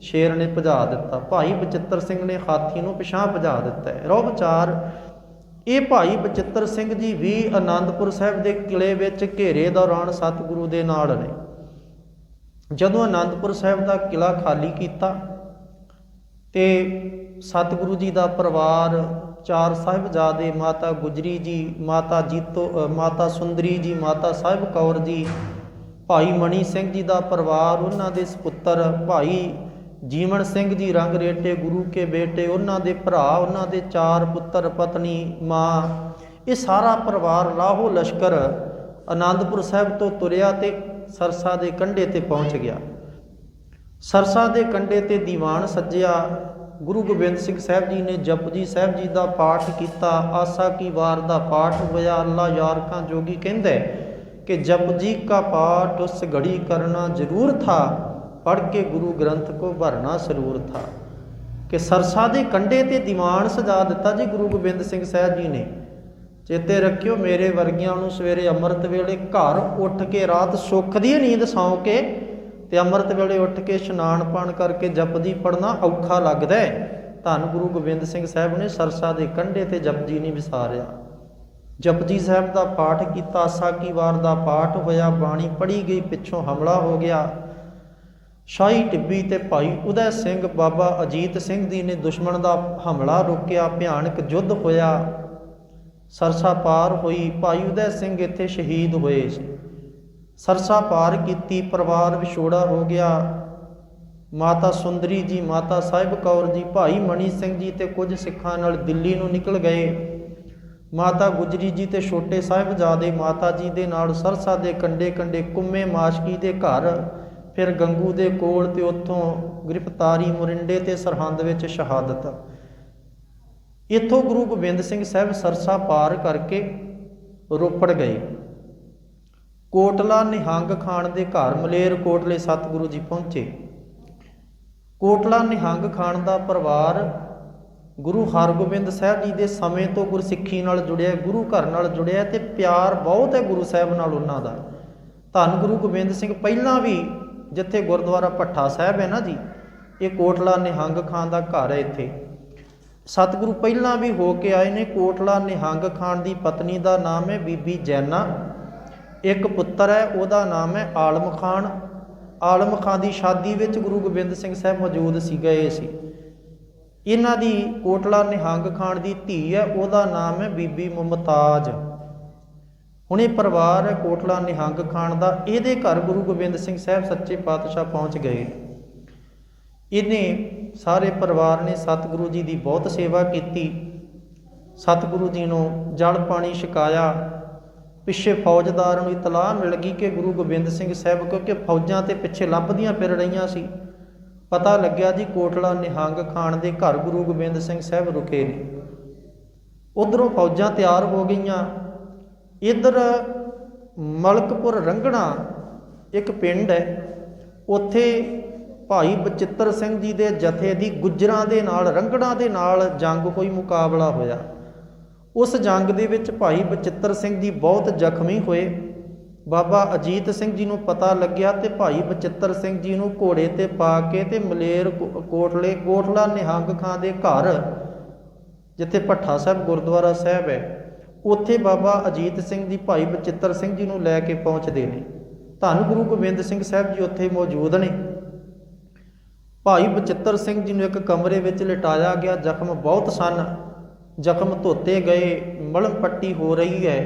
ਸ਼ੇਰ ਨੇ ਭਜਾ ਦਿੱਤਾ। ਭਾਈ ਬਚਿੱਤਰ ਸਿੰਘ ਨੇ ਹਾਥੀ ਨੂੰ ਪਿਛਾਂ ਭਜਾ ਦਿੱਤਾ। ਹੈ ਰੋਹ ਵਿਚਾਰ, ਇਹ ਭਾਈ ਬਚਿੱਤਰ ਸਿੰਘ ਜੀ ਵੀ ਆਨੰਦਪੁਰ ਸਾਹਿਬ ਦੇ ਕਿਲੇ ਵਿੱਚ ਘੇਰੇ ਦੌਰਾਨ ਸਤਿਗੁਰੂ ਦੇ ਨਾਲ ਨੇ। ਜਦੋਂ ਆਨੰਦਪੁਰ ਸਾਹਿਬ ਦਾ ਕਿਲਾ ਖਾਲੀ ਕੀਤਾ ਤੇ ਸਤਿਗੁਰੂ ਜੀ ਦਾ ਪਰਿਵਾਰ ਚਾਰ ਸਾਹਿਬਜ਼ਾਦੇ ਮਾਤਾ ਗੁਜਰੀ ਜੀ, ਮਾਤਾ ਜੀਤੋ ਮਾਤਾ ਸੁੰਦਰੀ ਜੀ, ਮਾਤਾ ਸਾਹਿਬ ਕੌਰ ਜੀ, ਭਾਈ ਮਣੀ ਸਿੰਘ ਜੀ ਦਾ ਪਰਿਵਾਰ, ਉਹਨਾਂ ਦੇ ਸੁਪੁੱਤਰ ਭਾਈ ਜੀਵਨ ਸਿੰਘ ਜੀ, ਰੰਗ ਰੇਟੇ, ਗੁਰੂ ਕੇ ਬੇਟੇ, ਉਹਨਾਂ ਦੇ ਭਰਾ, ਉਹਨਾਂ ਦੇ ਚਾਰ ਪੁੱਤਰ, ਪਤਨੀ, ਮਾਂ, ਇਹ ਸਾਰਾ ਪਰਿਵਾਰ ਲਾਹੋ ਲਸ਼ਕਰ ਆਨੰਦਪੁਰ ਸਾਹਿਬ ਤੋਂ ਤੁਰਿਆ ਤੇ ਸਰਸਾ ਦੇ ਕੰਢੇ ਤੇ ਪਹੁੰਚ ਗਿਆ। ਸਰਸਾ ਦੇ ਕੰਢੇ ਤੇ ਦੀਵਾਨ ਸੱਜਿਆ। ਗੁਰੂ ਗੋਬਿੰਦ ਸਿੰਘ ਸਾਹਿਬ ਜੀ ਨੇ ਜਪਜੀ ਸਾਹਿਬ ਜੀ ਦਾ ਪਾਠ ਕੀਤਾ। ਆਸਾ ਕੀ ਵਾਰ ਦਾ ਪਾਠ ਹੋਇਆ। ਅੱਲਾ ਯਾਰ ਕਾ ਜੋਗੀ ਕਹਿੰਦਾ ਹੈ ਕਿ ਜਪਜੀ ਕਾ ਪਾਠ ਉਸ ਘੜੀ ਕਰਨਾ ਜ਼ਰੂਰ ਥਾ। ਪੜ ਕੇ ਗੁਰੂ ਗ੍ਰੰਥ ਕੋ ਭਰਨਾ ਜ਼ਰੂਰ ਥਾ। ਕਿ ਸਰਸਾ ਦੇ ਕੰਢੇ ਤੇ ਦੀਵਾਨ ਸਜਾ ਦਿੱਤਾ ਜੀ ਗੁਰੂ ਗੋਬਿੰਦ ਸਿੰਘ ਸਾਹਿਬ ਜੀ ਨੇ। ਚੇਤੇ ਰੱਖਿਓ ਮੇਰੇ ਵਰਗਿਆਂ ਨੂੰ ਸਵੇਰੇ ਅੰਮ੍ਰਿਤ ਵੇਲੇ ਘਰ ਉੱਠ ਕੇ ਰਾਤ ਸੁੱਖ ਦੀ ਨੀਂਦ ਸੌਂ ਕੇ ਤੇ ਅੰਮ੍ਰਿਤ ਵੇਲੇ ਉੱਠ ਕੇ ਇਸ਼ਨਾਨ ਪਾਣ ਕਰਕੇ ਜਪਜੀ ਪੜਨਾ ਔਖਾ ਲੱਗਦਾ ਹੈ। ਧੰਨ ਗੁਰੂ ਗੋਬਿੰਦ ਸਿੰਘ ਸਾਹਿਬ ਨੇ ਸਰਸਾ ਦੇ ਕੰਢੇ ਤੇ ਜਪਜੀ ਨਹੀਂ ਵਿਸਾਰਿਆ। ਜਪਜੀ ਸਾਹਿਬ ਦਾ ਪਾਠ ਕੀਤਾ ਆਸਾ ਵਾਰ ਦਾ ਪਾਠ ਹੋਇਆ, ਬਾਣੀ ਪੜੀ ਗਈ, ਪਿੱਛੋਂ ਹਮਲਾ ਹੋ ਗਿਆ। ਸ਼ਾਹੀ ਟਿੱਬੀ ਤੇ ਭਾਈ ਉਦੈ ਸਿੰਘ, ਬਾਬਾ ਅਜੀਤ ਸਿੰਘ ਜੀ ਨੇ ਦੁਸ਼ਮਣ ਦਾ ਹਮਲਾ ਰੋਕਿਆ, ਭਿਆਨਕ ਯੁੱਧ ਹੋਇਆ। ਸਰਸਾ ਪਾਰ ਹੋਈ, ਭਾਈ ਉਦੈ ਸਿੰਘ ਇੱਥੇ ਸ਼ਹੀਦ ਹੋਏ ਸੀ। ਸਰਸਾ ਪਾਰ ਕੀਤੀ, ਪਰਿਵਾਰ ਵਿਛੋੜਾ ਹੋ ਗਿਆ। ਮਾਤਾ ਸੁੰਦਰੀ ਜੀ, ਮਾਤਾ ਸਾਹਿਬ ਕੌਰ ਜੀ, ਭਾਈ ਮਣੀ ਸਿੰਘ ਜੀ ਤੇ ਕੁਝ ਸਿੱਖਾਂ ਨਾਲ ਦਿੱਲੀ ਨੂੰ ਨਿਕਲ ਗਏ। ਮਾਤਾ ਗੁਜਰੀ ਜੀ ਤੇ ਛੋਟੇ ਸਾਹਿਬਜ਼ਾਦੇ ਮਾਤਾ ਜੀ ਦੇ ਨਾਲ ਸਰਸਾ ਦੇ ਕੰਡੇ ਕੰਡੇ ਕੁੰਮੇ ਮਾਸ਼ਕੀ ਦੇ ਘਰ, ਫਿਰ ਗੰਗੂ ਦੇ ਕੋਲ ਤੇ ਉੱਥੋਂ ਗ੍ਰਿਫਤਾਰੀ ਮੁਰਿੰਡੇ ਤੇ ਸਰਹੰਦ ਵਿੱਚ ਸ਼ਹਾਦਤ। ਇੱਥੋਂ ਗੁਰੂ ਗੋਬਿੰਦ ਸਿੰਘ ਸਾਹਿਬ ਸਰਸਾ ਪਾਰ ਕਰਕੇ ਰੋਪੜ ਗਏ। ਕੋਟਲਾ ਨਿਹੰਗ ਖਾਨ ਦੇ ਘਰ ਮਲੇਰ ਕੋਟਲੇ ਸਤਿਗੁਰੂ ਜੀ ਪਹੁੰਚੇ। ਕੋਟਲਾ ਨਿਹੰਗ ਖਾਨ ਦਾ ਪਰਿਵਾਰ ਗੁਰੂ ਹਰਗੋਬਿੰਦ ਸਾਹਿਬ ਜੀ ਦੇ ਸਮੇਂ ਤੋਂ ਗੁਰਸਿੱਖੀ ਨਾਲ ਜੁੜਿਆ, ਗੁਰੂ ਘਰ ਨਾਲ ਜੁੜਿਆ ਤੇ ਪਿਆਰ ਬਹੁਤ ਹੈ ਗੁਰੂ ਸਾਹਿਬ ਨਾਲ ਉਹਨਾਂ ਦਾ। ਧੰਨ ਗੁਰੂ ਗੋਬਿੰਦ ਸਿੰਘ, ਪਹਿਲਾਂ ਵੀ ਜਿੱਥੇ ਗੁਰਦੁਆਰਾ ਭੱਠਾ ਸਾਹਿਬ ਹੈ ਨਾ ਜੀ, ਇਹ ਕੋਟਲਾ ਨਿਹੰਗ ਖਾਨ ਦਾ ਘਰ ਹੈ ਇੱਥੇ। ਸਤਿਗੁਰੂ ਪਹਿਲਾਂ ਵੀ ਹੋ ਕੇ ਆਏ ਨੇ, ਕੋਟਲਾ ਨਿਹੰਗ ਖਾਨ ਦੀ ਪਤਨੀ ਦਾ ਨਾਮ ਹੈ ਬੀਬੀ ਜੈਨਾ। ਇੱਕ ਪੁੱਤਰ ਹੈ, ਉਹਦਾ ਨਾਮ ਹੈ ਆਲਮ ਖਾਨ। ਆਲਮ ਖਾਨ ਦੀ ਸ਼ਾਦੀ ਵਿੱਚ ਗੁਰੂ ਗੋਬਿੰਦ ਸਿੰਘ ਸਾਹਿਬ ਮੌਜੂਦ ਸੀ ਗਏ ਸੀ। ਇਹਨਾਂ ਦੀ ਕੋਟਲਾ ਨਿਹੰਗ ਖਾਨ ਦੀ ਧੀ ਹੈ, ਉਹਦਾ ਨਾਮ ਹੈ ਬੀਬੀ ਮੁਮਤਾਜ। ਹੁਣ ਇਹ ਪਰਿਵਾਰ ਹੈ ਕੋਟਲਾ ਨਿਹੰਗ ਖਾਨ ਦਾ। ਇਹਦੇ ਘਰ ਗੁਰੂ ਗੋਬਿੰਦ ਸਿੰਘ ਸਾਹਿਬ ਸੱਚੇ ਪਾਤਸ਼ਾਹ ਪਹੁੰਚ ਗਏ। ਇਹਨੇ ਸਾਰੇ ਪਰਿਵਾਰ ਨੇ ਸਤਿਗੁਰੂ ਜੀ ਦੀ ਬਹੁਤ ਸੇਵਾ ਕੀਤੀ। ਸਤਿਗੁਰੂ ਜੀ ਨੂੰ ਜਲ ਪਾਣੀ ਛਕਾਇਆ। ਪਿੱਛੇ ਫੌਜਦਾਰ ਨੂੰ ਇਤਲਾਹ ਮਿਲ ਗਈ ਕਿ ਗੁਰੂ ਗੋਬਿੰਦ ਸਿੰਘ ਸਾਹਿਬ ਕਿਉਂਕਿ ਫੌਜਾਂ ਤੇ ਪਿੱਛੇ ਲੱਭਦੀਆਂ ਫਿਰ ਰਹੀਆਂ ਸੀ। ਪਤਾ ਲੱਗਿਆ ਜੀ ਕੋਟਲਾ ਨਿਹੰਗ ਖਾਨ ਦੇ ਘਰ ਗੁਰੂ ਗੋਬਿੰਦ ਸਿੰਘ ਸਾਹਿਬ ਰੁਕੇ ਨੇ। ਉਧਰੋਂ ਫੌਜਾਂ ਤਿਆਰ ਹੋ ਗਈਆਂ। ਇਧਰ ਮਲਕਪੁਰ ਰੰਗਣਾ ਇੱਕ ਪਿੰਡ ਹੈ। ਉੱਥੇ ਭਾਈ ਬਚਿੱਤਰ ਸਿੰਘ ਜੀ ਦੇ ਜਥੇ ਦੀ ਗੁੱਜਰਾਂ ਦੇ ਨਾਲ, ਰੰਗਣਾ ਦੇ ਨਾਲ ਜੰਗ ਹੋਈ ਮੁਕਾਬਲਾ ਹੋਇਆ। ਉਸ ਜੰਗ ਦੇ ਵਿੱਚ ਭਾਈ ਬਚਿੱਤਰ ਸਿੰਘ ਜੀ ਬਹੁਤ ਜ਼ਖਮੀ ਹੋਏ। ਬਾਬਾ ਅਜੀਤ ਸਿੰਘ ਜੀ ਨੂੰ ਪਤਾ ਲੱਗਿਆ ਤੇ ਭਾਈ ਬਚਿੱਤਰ ਸਿੰਘ ਜੀ ਨੂੰ ਘੋੜੇ ਤੇ ਪਾ ਕੇ ਤੇ ਮਲੇਰ ਕੋ- ਕੋਟਲੇ, ਕੋਟਲਾ ਨਿਹੰਗ ਖਾਂ ਦੇ ਘਰ, ਜਿੱਥੇ ਭੱਠਾ ਸਾਹਿਬ ਗੁਰਦੁਆਰਾ ਸਾਹਿਬ ਹੈ, ਉੱਥੇ ਬਾਬਾ ਅਜੀਤ ਸਿੰਘ ਜੀ ਭਾਈ ਬਚਿੱਤਰ ਸਿੰਘ ਜੀ ਨੂੰ ਲੈ ਕੇ ਪਹੁੰਚਦੇ ਨੇ। ਧੰਨ ਗੁਰੂ ਗੋਬਿੰਦ ਸਿੰਘ ਸਾਹਿਬ ਜੀ ਉੱਥੇ ਮੌਜੂਦ ਨੇ। ਭਾਈ ਬਚਿੱਤਰ ਸਿੰਘ ਜੀ ਨੂੰ ਇੱਕ ਕਮਰੇ ਵਿੱਚ ਲਟਾਇਆ ਗਿਆ, ਜ਼ਖਮ ਬਹੁਤ ਸਨ। ਜ਼ਖਮ ਧੋਤੇ ਗਏ ਮਲਮ ਪੱਟੀ ਹੋ ਰਹੀ ਹੈ।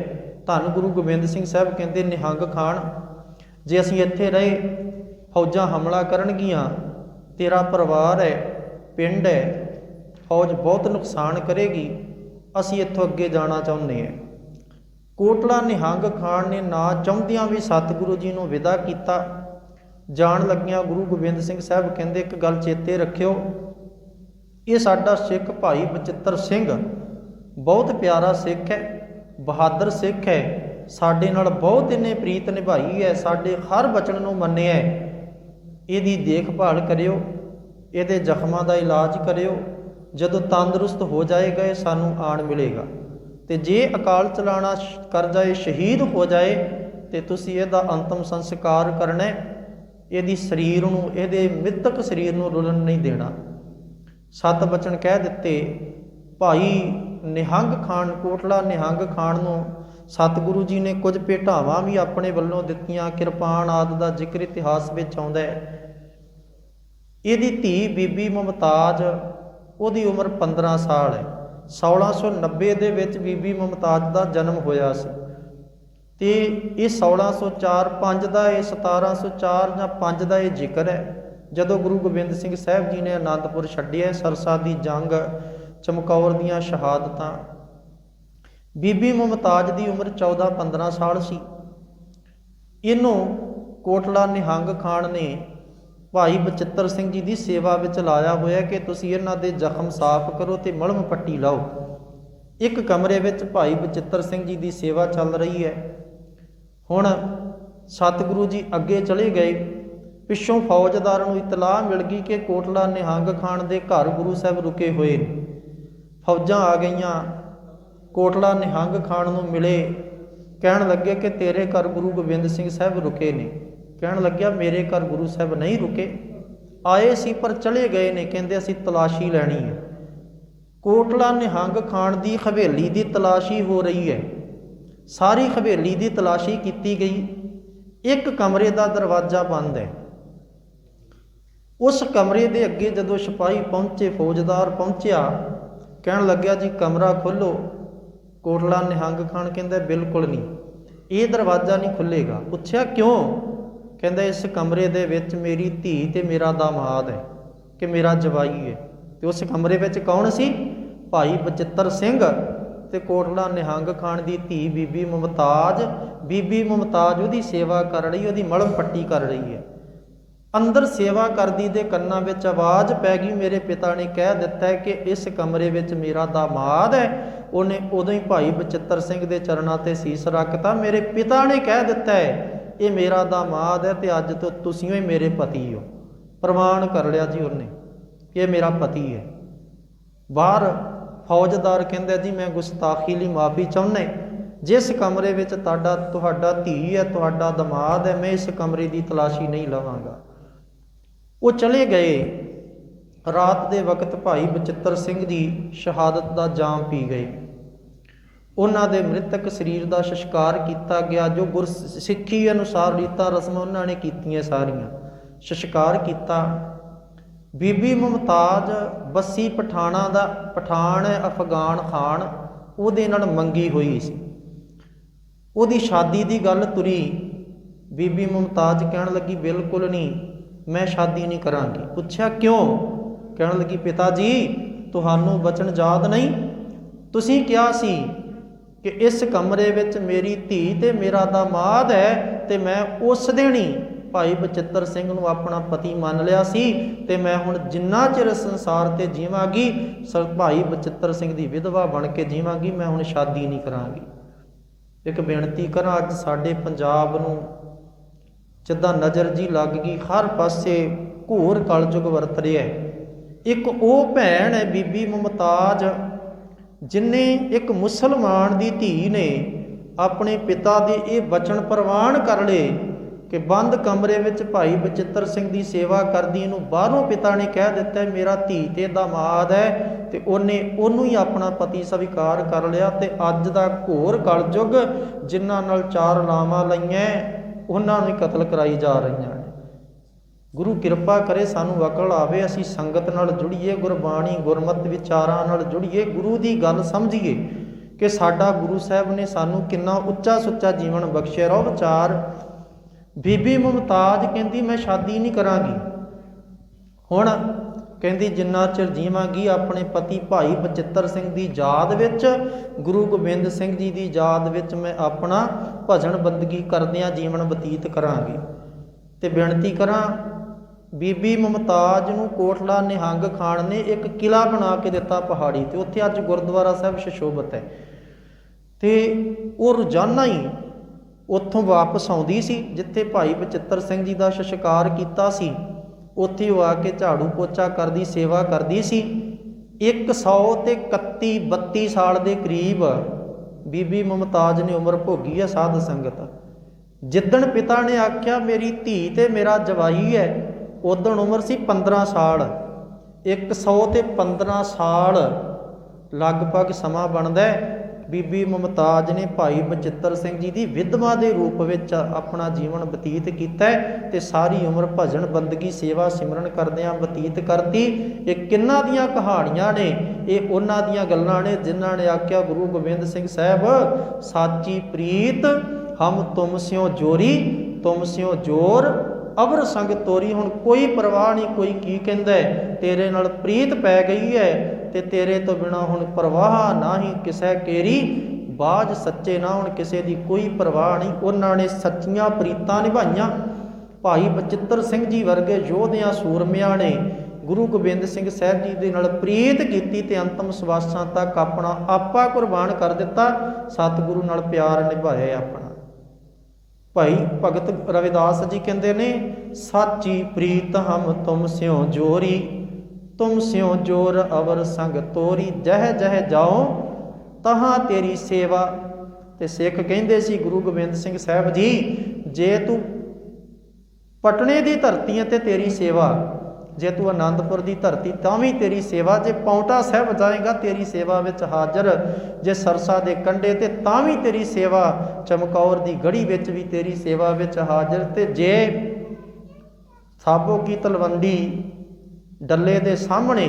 ਧੰਨ ਗੁਰੂ ਗੋਬਿੰਦ ਸਿੰਘ ਸਾਹਿਬ ਕਹਿੰਦੇ, ਨਿਹੰਗ ਖਾਨ, ਜੇ ਅਸੀਂ ਇੱਥੇ ਰਹੇ, ਫੌਜਾਂ ਹਮਲਾ ਕਰਨਗੀਆਂ, ਤੇਰਾ ਪਰਿਵਾਰ ਹੈ, ਪਿੰਡ ਹੈ, ਫੌਜ ਬਹੁਤ ਨੁਕਸਾਨ ਕਰੇਗੀ, ਅਸੀਂ ਇੱਥੋਂ ਅੱਗੇ ਜਾਣਾ ਚਾਹੁੰਦੇ ਹਾਂ। ਕੋਟਲਾ ਨਿਹੰਗ ਖਾਨ ਨੇ ਨਾ ਚਾਹੁੰਦਿਆਂ ਵੀ ਸਤਿਗੁਰੂ ਜੀ ਨੂੰ ਵਿਦਾ ਕੀਤਾ। ਜਾਣ ਲੱਗਿਆਂ ਗੁਰੂ ਗੋਬਿੰਦ ਸਿੰਘ ਸਾਹਿਬ ਕਹਿੰਦੇ, ਇੱਕ ਗੱਲ ਚੇਤੇ ਰੱਖਿਓ, ਇਹ ਸਾਡਾ ਸਿੱਖ ਭਾਈ ਬਚਿੱਤਰ ਸਿੰਘ ਬਹੁਤ ਪਿਆਰਾ ਸਿੱਖ ਹੈ, ਬਹਾਦਰ ਸਿੱਖ ਹੈ, ਸਾਡੇ ਨਾਲ ਬਹੁਤ ਇਹਨੇ ਪ੍ਰੀਤ ਨਿਭਾਈ ਹੈ, ਸਾਡੇ ਹਰ ਬਚਨ ਨੂੰ ਮੰਨਿਆ ਹੈ। ਇਹਦੀ ਦੇਖਭਾਲ ਕਰਿਓ, ਇਹਦੇ ਜ਼ਖਮਾਂ ਦਾ ਇਲਾਜ ਕਰਿਓ, ਜਦੋਂ ਤੰਦਰੁਸਤ ਹੋ ਜਾਏਗਾ ਇਹ ਸਾਨੂੰ ਆਣ ਮਿਲੇਗਾ। ਤੇ ਜੇ ਅਕਾਲ ਚਲਾਣਾ ਸ਼- ਕਰ ਜਾਏ, ਸ਼ਹੀਦ ਹੋ ਜਾਏ, ਤੇ ਤੁਸੀਂ ਇਹਦਾ ਅੰਤਮ ਸੰਸਕਾਰ ਕਰਨਾ ਇਹਦੀ ਸਰੀਰ ਨੂੰ, ਇਹਦੇ ਮ੍ਰਿਤਕ ਸਰੀਰ ਨੂੰ ਰੁਲਣ ਨਹੀਂ ਦੇਣਾ। ਸਤ ਬਚਨ ਕਹਿ ਦਿੱਤੇ, ਭਾਈ ਨਿਹੰਗ ਖਾਨ ਕੋਟਲਾ ਨਿਹੰਗ ਖਾਨ ਨੂੰ ਸਤਿਗੁਰੂ ਜੀ ਨੇ ਕੁਝ ਭੇਟਾਵਾਂ ਵੀ ਆਪਣੇ ਵੱਲੋਂ ਦਿੱਤੀਆਂ, ਕਿਰਪਾਨ ਆਦਿ ਦਾ ਜ਼ਿਕਰ ਇਤਿਹਾਸ ਵਿੱਚ ਆਉਂਦਾ ਹੈ। ਇਹਦੀ ਧੀ ਬੀਬੀ ਮੁਮਤਾਜ, ਉਹਦੀ ਉਮਰ 15 ਸਾਲ ਹੈ। 1690 ਦੇ ਵਿੱਚ ਬੀਬੀ ਮੁਮਤਾਜ ਦਾ ਜਨਮ ਹੋਇਆ ਸੀ। ਤੇ ਇਹ 1604 5 ਦਾ, ਇਹ 1704 ਜਾਂ 5 ਦਾ ਇਹ ਜ਼ਿਕਰ ਹੈ। ਜਦੋਂ ਗੁਰੂ ਗੋਬਿੰਦ ਸਿੰਘ ਸਾਹਿਬ ਜੀ ਨੇ ਆਨੰਦਪੁਰ ਛੱਡਿਆ, ਸਰਸਾ ਦੀ ਜੰਗ ਚਮਕੌਰ ਦੀਆਂ ਸ਼ਹਾਦਤਾਂ। ਬੀਬੀ ਮੁਮਤਾਜ ਦੀ ਉਮਰ 14 15 ਸਾਲ ਸੀ। ਇਹਨੂੰ ਕੋਟਲਾ ਨਿਹੰਗ ਖਾਨ ਨੇ ਭਾਈ ਬਚਿੱਤਰ ਸਿੰਘ ਜੀ ਦੀ ਸੇਵਾ ਵਿੱਚ ਲਾਇਆ ਹੋਇਆ ਕਿ ਤੁਸੀਂ ਇਹਨਾਂ ਦੇ ਜ਼ਖਮ ਸਾਫ਼ ਕਰੋ ਤੇ ਮਲਮ ਪੱਟੀ ਲਾਓ। ਇੱਕ ਕਮਰੇ ਵਿੱਚ ਭਾਈ ਬਚਿੱਤਰ ਸਿੰਘ ਜੀ ਦੀ ਸੇਵਾ ਚੱਲ ਰਹੀ ਹੈ। ਹੁਣ ਸਤਿਗੁਰੂ ਜੀ ਅੱਗੇ ਚਲੇ ਗਏ। ਪਿੱਛੋਂ ਫੌਜਦਾਰ ਨੂੰ ਇਤਲਾਹ ਮਿਲ ਗਈ ਕਿ ਕੋਟਲਾ ਨਿਹੰਗ ਖਾਨ ਦੇ ਘਰ ਗੁਰੂ ਸਾਹਿਬ ਰੁਕੇ ਹੋਏ ਨੇ। ਫੌਜਾਂ ਆ ਗਈਆਂ। ਕੋਟਲਾ ਨਿਹੰਗ ਖਾਨ ਨੂੰ ਮਿਲੇ। ਕਹਿਣ ਲੱਗੇ ਕਿ ਤੇਰੇ ਘਰ ਗੁਰੂ ਗੋਬਿੰਦ ਸਿੰਘ ਸਾਹਿਬ ਰੁਕੇ ਨੇ। ਕਹਿਣ ਲੱਗਿਆ, ਮੇਰੇ ਘਰ ਗੁਰੂ ਸਾਹਿਬ ਨਹੀਂ ਰੁਕੇ। ਆਏ ਸੀ, ਪਰ ਚਲੇ ਗਏ ਨੇ। ਕਹਿੰਦੇ, ਅਸੀਂ ਤਲਾਸ਼ੀ ਲੈਣੀ ਹੈ। ਕੋਟਲਾ ਨਿਹੰਗ ਖਾਨ ਦੀ ਹਵੇਲੀ ਦੀ ਤਲਾਸ਼ੀ ਹੋ ਰਹੀ ਹੈ। ਸਾਰੀ ਹਵੇਲੀ ਦੀ ਤਲਾਸ਼ੀ ਕੀਤੀ ਗਈ। ਇੱਕ ਕਮਰੇ ਦਾ ਦਰਵਾਜ਼ਾ ਬੰਦ ਹੈ। ਉਸ ਕਮਰੇ ਦੇ ਅੱਗੇ ਜਦੋਂ ਸਿਪਾਹੀ ਪਹੁੰਚੇ, ਫੌਜਦਾਰ ਪਹੁੰਚਿਆ ਕਹਿਣ ਲੱਗਿਆ ਜੀ, ਕਮਰਾ ਖੋਲੋ ਕੋਟਲਾ ਨਿਹੰਗ ਖਾਨ ਕਹਿੰਦਾ, ਬਿਲਕੁਲ ਨਹੀਂ। ਇਹ ਦਰਵਾਜ਼ਾ ਨਹੀਂ ਖੁੱਲੇਗਾ ਪੁੱਛਿਆ ਕਿਉਂ? ਕਹਿੰਦਾ, ਇਸ ਕਮਰੇ ਦੇ ਵਿੱਚ ਮੇਰੀ ਧੀ ਤੇ ਮੇਰਾ ਦਾਮਾਦ ਹੈ ਕਿ ਮੇਰਾ ਜਵਾਈ ਹੈ। ਤੇ ਉਸ ਕਮਰੇ ਵਿੱਚ ਕੌਣ ਸੀ? ਭਾਈ ਬਚਿੱਤਰ ਸਿੰਘ ਤੇ ਕੋਟਲਾ ਨਿਹੰਗ ਖਾਨ ਦੀ ਧੀ ਬੀਬੀ ਮੁਮਤਾਜ। ਬੀਬੀ ਮੁਮਤਾਜ ਉਹਦੀ ਸੇਵਾ ਕਰ ਰਹੀ, ਉਹਦੀ ਮਲਮ ਪੱਟੀ ਕਰ ਰਹੀ ਹੈ। ਅੰਦਰ ਸੇਵਾ ਕਰਦੀ ਦੇ ਕੰਨਾਂ ਵਿੱਚ ਆਵਾਜ਼ ਪੈ ਗਈ, ਮੇਰੇ ਪਿਤਾ ਨੇ ਕਹਿ ਦਿੱਤਾ ਕਿ ਇਸ ਕਮਰੇ ਵਿੱਚ ਮੇਰਾ ਦਾਮਾਦ ਹੈ। ਉਹਨੇ ਉਦੋਂ ਹੀ ਭਾਈ ਬਚਿੱਤਰ ਸਿੰਘ ਦੇ ਚਰਨਾਂ ਤੇ ਸੀਸ ਰੱਖਤਾ। ਮੇਰੇ ਪਿਤਾ ਨੇ ਕਹਿ ਦਿੱਤਾ ਹੈ, ਇਹ ਮੇਰਾ ਦਾਮਾਦ ਹੈ ਤੇ ਅੱਜ ਤੋਂ ਤੁਸੀਂ ਹੀ ਮੇਰੇ ਪਤੀ ਹੋ। ਪ੍ਰਮਾਣ ਕਰ ਲਿਆ ਜੀ ਉਹਨੇ ਕਿ ਇਹ ਮੇਰਾ ਪਤੀ ਹੈ। ਬਾਹਰ ਫੌਜਦਾਰ ਕਹਿੰਦਾ, ਜੀ, ਮੈਂ ਗੁਸਤਾਖੀ ਲਈ ਮਾਫੀ ਚਾਹੁੰਦਾ ਜਿਸ ਕਮਰੇ ਵਿੱਚ ਤੁਹਾਡਾ ਤੁਹਾਡਾ ਧੀ ਹੈ, ਤੁਹਾਡਾ ਦਮਾਦ ਹੈ, ਮੈਂ ਇਸ ਕਮਰੇ ਦੀ ਤਲਾਸ਼ੀ ਨਹੀਂ ਲਵਾਂਗਾ। ਉਹ ਚਲੇ ਗਏ। ਰਾਤ ਦੇ ਵਕਤ ਭਾਈ ਬਚਿੱਤਰ ਸਿੰਘ ਦੀ ਸ਼ਹਾਦਤ ਦਾ ਜਾਮ ਪੀ ਗਏ। ਉਹਨਾਂ ਦੇ ਮ੍ਰਿਤਕ ਸਰੀਰ ਦਾ ਸੰਸਕਾਰ ਕੀਤਾ ਗਿਆ, ਜੋ ਗੁਰ ਸਿੱਖੀ ਅਨੁਸਾਰ ਰੀਤਾਂ ਰਸਮਾਂ ਉਹਨਾਂ ਨੇ ਕੀਤੀਆਂ ਸਾਰੀਆਂ। ਸੰਸਕਾਰ ਕੀਤਾ, ਬੀਬੀ ਮੁਮਤਾਜ ਬੱਸੀ ਪਠਾਣਾ ਦਾ ਪਠਾਨ ਹੈ ਅਫਗਾਨ ਖਾਨ ਉਹਦੇ ਨਾਲ ਮੰਗੀ ਹੋਈ ਸੀ। ਉਹਦੀ ਸ਼ਾਦੀ ਦੀ ਗੱਲ ਤੁਰੀ। ਬੀਬੀ ਮੁਮਤਾਜ ਕਹਿਣ ਲੱਗੀ, ਬਿਲਕੁਲ ਨਹੀਂ ਮੈਂ ਸ਼ਾਦੀ ਨਹੀਂ ਕਰਾਂਗੀ। ਪੁੱਛਿਆ ਕਿਉਂ? ਕਹਿਣ ਲੱਗੀ, ਪਿਤਾ ਜੀ, ਤੁਹਾਨੂੰ ਬਚਨ ਯਾਦ ਨਹੀਂ? ਤੁਸੀਂ ਕਿਹਾ ਸੀ ਕਿ ਇਸ ਕਮਰੇ ਵਿੱਚ ਮੇਰੀ ਧੀ ਤੇ ਮੇਰਾ ਦਾਮਾਦ ਹੈ ਤੇ ਮੈਂ ਉਸ ਦਿਨ ਹੀ ਭਾਈ ਬਚਿੱਤਰ ਸਿੰਘ ਨੂੰ ਆਪਣਾ ਪਤੀ ਮੰਨ ਲਿਆ ਸੀ ਤੇ ਮੈਂ ਹੁਣ ਜਿੰਨਾ ਚਿਰ ਸੰਸਾਰ ਤੇ ਜੀਵਾਂਗੀ ਸਰ ਭਾਈ ਬਚਿੱਤਰ ਸਿੰਘ ਦੀ ਵਿਧਵਾ ਬਣ ਕੇ ਜੀਵਾਂਗੀ, ਮੈਂ ਹੁਣ ਸ਼ਾਦੀ ਨਹੀਂ ਕਰਾਂਗੀ। ਇੱਕ ਬੇਨਤੀ ਕਰਾਂ, ਅੱਜ ਸਾਡੇ ਪੰਜਾਬ ਨੂੰ ਜਿੱਦਾਂ ਨਜ਼ਰ ਜੀ ਲੱਗ ਗਈ, ਹਰ ਪਾਸੇ ਘੋਰ ਕਲਯੁਗ ਵਰਤ ਰਿਹਾ ਇੱਕ ਉਹ ਭੈਣ ਹੈ ਬੀਬੀ ਮੁਮਤਾਜ, ਜਿਨੇ ਇੱਕ ਮੁਸਲਮਾਨ ਦੀ ਧੀ ਨੇ, ਆਪਣੇ ਪਿਤਾ ਦੇ ਇਹ ਬਚਨ ਪ੍ਰਵਾਨ ਕਰ ਲਏ ਕਿ ਬੰਦ ਕਮਰੇ ਵਿੱਚ ਭਾਈ ਬਚਿੱਤਰ ਸਿੰਘ ਦੀ ਸੇਵਾ ਕਰਦੀ, ਇਹਨੂੰ ਬਾਹਰੋਂ ਪਿਤਾ ਨੇ ਕਹਿ ਦਿੱਤਾ, ਮੇਰਾ ਧੀ ਤੇ ਦਾਮਾਦ ਹੈ। ਤੇ ਉਹਨੇ ਉਹਨੂੰ ਹੀ ਆਪਣਾ ਪਤੀ ਸਵੀਕਾਰ ਕਰ ਲਿਆ ਤੇ ਅੱਜ ਦਾ ਘੋਰ ਕਲਯੁਗ ਜਿਨ੍ਹਾਂ ਨਾਲ ਚਾਰ ਲਾਵਾਂ ਲਈਆਂ। ਉਹਨਾਂ ਨੂੰ ਕਤਲ ਕਰਾਈ ਜਾ ਰਹੀਆਂ ਨੇ। ਗੁਰੂ ਕਿਰਪਾ ਕਰੇ ਸਾਨੂੰ ਅਕਲ ਆਵੇ, ਅਸੀਂ ਸੰਗਤ ਨਾਲ ਜੁੜੀਏ, ਗੁਰਬਾਣੀ, ਗੁਰਮਤ ਵਿਚਾਰਾਂ ਨਾਲ ਜੁੜੀਏ। ਗੁਰੂ ਦੀ ਗੱਲ ਸਮਝੀਏ ਕਿ ਸਾਡਾ ਗੁਰੂ ਸਾਹਿਬ ਨੇ ਸਾਨੂੰ ਕਿੰਨਾ ਉੱਚਾ ਸੁੱਚਾ ਜੀਵਨ ਬਖਸ਼ਿਆ। ਰੋ ਵਿਚਾਰ ਬੀਬੀ ਮੁਮਤਾਜ ਕਹਿੰਦੀ, ਮੈਂ ਸ਼ਾਦੀ ਨਹੀਂ ਕਰਾਂਗੀ। ਹੁਣ ਕਹਿੰਦੀ, ਜਿੰਨਾ ਚਿਰ ਜੀਵਾਂਗੀ ਆਪਣੇ ਪਤੀ ਭਾਈ ਬਚਿੱਤਰ ਸਿੰਘ ਦੀ ਯਾਦ ਵਿੱਚ, ਗੁਰੂ ਗੋਬਿੰਦ ਸਿੰਘ ਜੀ ਦੀ ਯਾਦ ਵਿੱਚ ਮੈਂ ਆਪਣਾ ਭਜਨ ਬੰਦਗੀ ਕਰਦਿਆਂ ਜੀਵਨ ਬਤੀਤ ਕਰਾਂਗੀ। ਤੇ ਬੇਨਤੀ ਕਰਾਂ, ਬੀਬੀ ਮੁਮਤਾਜ ਨੂੰ ਕੋਟਲਾ ਨਿਹੰਗ ਖਾਨ ਨੇ ਇੱਕ ਕਿਲਾ ਬਣਾ ਕੇ ਦਿੱਤਾ ਪਹਾੜੀ ਤੇ। ਉੱਥੇ ਅੱਜ ਗੁਰਦੁਆਰਾ ਸਾਹਿਬ ਸ਼ਸ਼ੋਭਤ ਹੈ। ਤੇ ਉਹ ਰੋਜ਼ਾਨਾ ਹੀ ਉੱਥੋਂ ਵਾਪਸ ਆਉਂਦੀ ਸੀ, ਜਿੱਥੇ ਭਾਈ ਬਚਿੱਤਰ ਸਿੰਘ ਜੀ ਦਾ ਸ਼ਸ਼ਕਾਰ ਕੀਤਾ ਸੀ। ਉੱਥੇ ਉਹ ਆ ਕੇ ਝਾੜੂ ਪੋਚਾ ਕਰਦੀ, ਸੇਵਾ ਕਰਦੀ ਸੀ। 100 ਤੇ 31 32 ਸਾਲ ਦੇ ਕਰੀਬ ਬੀਬੀ ਮੁਮਤਾਜ ਨੇ ਉਮਰ ਭੋਗੀ ਹੈ ਸਾਧ ਸੰਗਤ। ਜਿੱਦਣ ਪਿਤਾ ਨੇ ਆਖਿਆ, ਮੇਰੀ ਧੀ ਤੇ ਮੇਰਾ ਜਵਾਈ ਹੈ। ਉਦੋਂ ਉਮਰ ਸੀ 15 ਸਾਲ। 100 ਤੇ 15 ਸਾਲ ਲਗਭਗ ਸਮਾਂ ਬਣਦਾ ਹੈ। ਬੀਬੀ ਮੁਮਤਾਜ ਨੇ ਭਾਈ ਬਚਿੱਤਰ ਸਿੰਘ ਜੀ ਦੀ ਵਿਧਵਾ ਦੇ ਰੂਪ ਵਿੱਚ ਆਪਣਾ ਜੀਵਨ ਬਤੀਤ ਕੀਤਾ ਹੈ ਤੇ ਸਾਰੀ ਉਮਰ ਭਜਨ ਬੰਦਗੀ ਸੇਵਾ ਸਿਮਰਨ ਕਰਦਿਆਂ ਬਤੀਤ ਕਰਤੀ। ਇਹ ਕਿੰਨਾਂ ਦੀਆਂ ਕਹਾਣੀਆਂ ਨੇ? ਇਹ ਉਹਨਾਂ ਦੀਆਂ ਗੱਲਾਂ ਨੇ ਜਿਨ੍ਹਾਂ ਨੇ ਆਖਿਆ, ਗੁਰੂ ਗੋਬਿੰਦ ਸਿੰਘ ਸਾਹਿਬ, ਸਾਚੀ ਪ੍ਰੀਤ, ਹਮ ਤੁਮ ਸਿਓ ਜੋਰੀ, ਤੁਮ ਸਿਓ ਜੋਰ, ਅਵਰ ਸੰਗ ਤੋਰੀ। ਹੁਣ ਕੋਈ ਪਰਵਾਹ ਨਹੀਂ, ਕੋਈ ਕੀ ਕਹਿੰਦਾ ਤੇਰੇ ਨਾਲ ਪ੍ਰੀਤ ਪੈ ਗਈ ਹੈ। ਤੇ ਤੇਰੇ ਤੋਂ ਬਿਨਾ ਹੁਣ ਪਰਵਾਹ ਨਾਹੀ ਕਿਸੈ ਕੇਰੀ ਬਾਜ ਸੱਚੇ ਨਾ ਹੁਣ ਕਿਸੇ ਦੀ ਕੋਈ ਪਰਵਾਹ ਨਹੀਂ। ਉਹਨਾਂ ਨੇ ਸੱਚੀਆਂ ਪ੍ਰੀਤਾਂ ਨਿਭਾਈਆਂ। ਭਾਈ ਬਚਿੱਤਰ ਸਿੰਘ ਜੀ ਵਰਗੇ ਯੋਧਿਆਂ ਸੂਰਮਿਆਂ ਨੇ ਗੁਰੂ ਗੋਬਿੰਦ ਸਿੰਘ ਸਾਹਿਬ ਜੀ ਦੇ ਨਾਲ ਪ੍ਰੀਤ ਕੀਤੀ ਤੇ ਅੰਤਮ ਸਵਾਸਾਂ ਤੱਕ ਆਪਣਾ ਆਪਾ ਕੁਰਬਾਨ ਕਰ ਦਿੱਤਾ। ਸਤਿਗੁਰੂ ਨਾਲ ਪਿਆਰ ਨਿਭਾਇਆ ਆਪਣਾ। ਭਾਈ ਭਗਤ ਰਵਿਦਾਸ ਜੀ ਕਹਿੰਦੇ ਨੇ, ਸਾਚੀ ਪ੍ਰੀਤ ਹਮ ਤੁਮ ਸਿਓ ਜੋਰੀ ਤੁਮ ਸਿਓ ਜੋਰ ਅਵਰ ਸੰਗ ਤੋਰੀ, ਜਹ ਜਹ ਜਾਓ, ਤਹਾਂ ਤੇਰੀ ਸੇਵਾ। ਤੇ ਸਿੱਖ ਕਹਿੰਦੇ ਸੀ ਗੁਰੂ ਗੋਬਿੰਦ ਸਿੰਘ ਸਾਹਿਬ ਜੀ, ਜੇ ਤੂੰ ਪਟਨੇ ਦੀ ਧਰਤੀ ਹੈ ਤੇ ਤੇਰੀ ਸੇਵਾ, ਜੇ ਤੂੰ ਆਨੰਦਪੁਰ ਦੀ ਧਰਤੀ, ਤਾਂ ਵੀ ਤੇਰੀ ਸੇਵਾ। ਜੇ ਪੌਂਟਾ ਸਾਹਿਬ ਜਾਏਗਾ, ਤੇਰੀ ਸੇਵਾ ਵਿੱਚ ਹਾਜ਼ਰ। ਜੇ ਸਰਸਾ ਦੇ ਕੰਢੇ ਤੇ, ਤਾਂ ਵੀ ਤੇਰੀ ਸੇਵਾ। ਚਮਕੌਰ ਦੀ ਗੜੀ ਵਿੱਚ ਵੀ ਤੇਰੀ ਸੇਵਾ ਵਿੱਚ ਹਾਜ਼ਰ। ਤੇ ਜੇ ਸਾਬੋ ਕੀ ਤਲਵੰਡੀ ਡੱਲੇ ਦੇ ਸਾਹਮਣੇ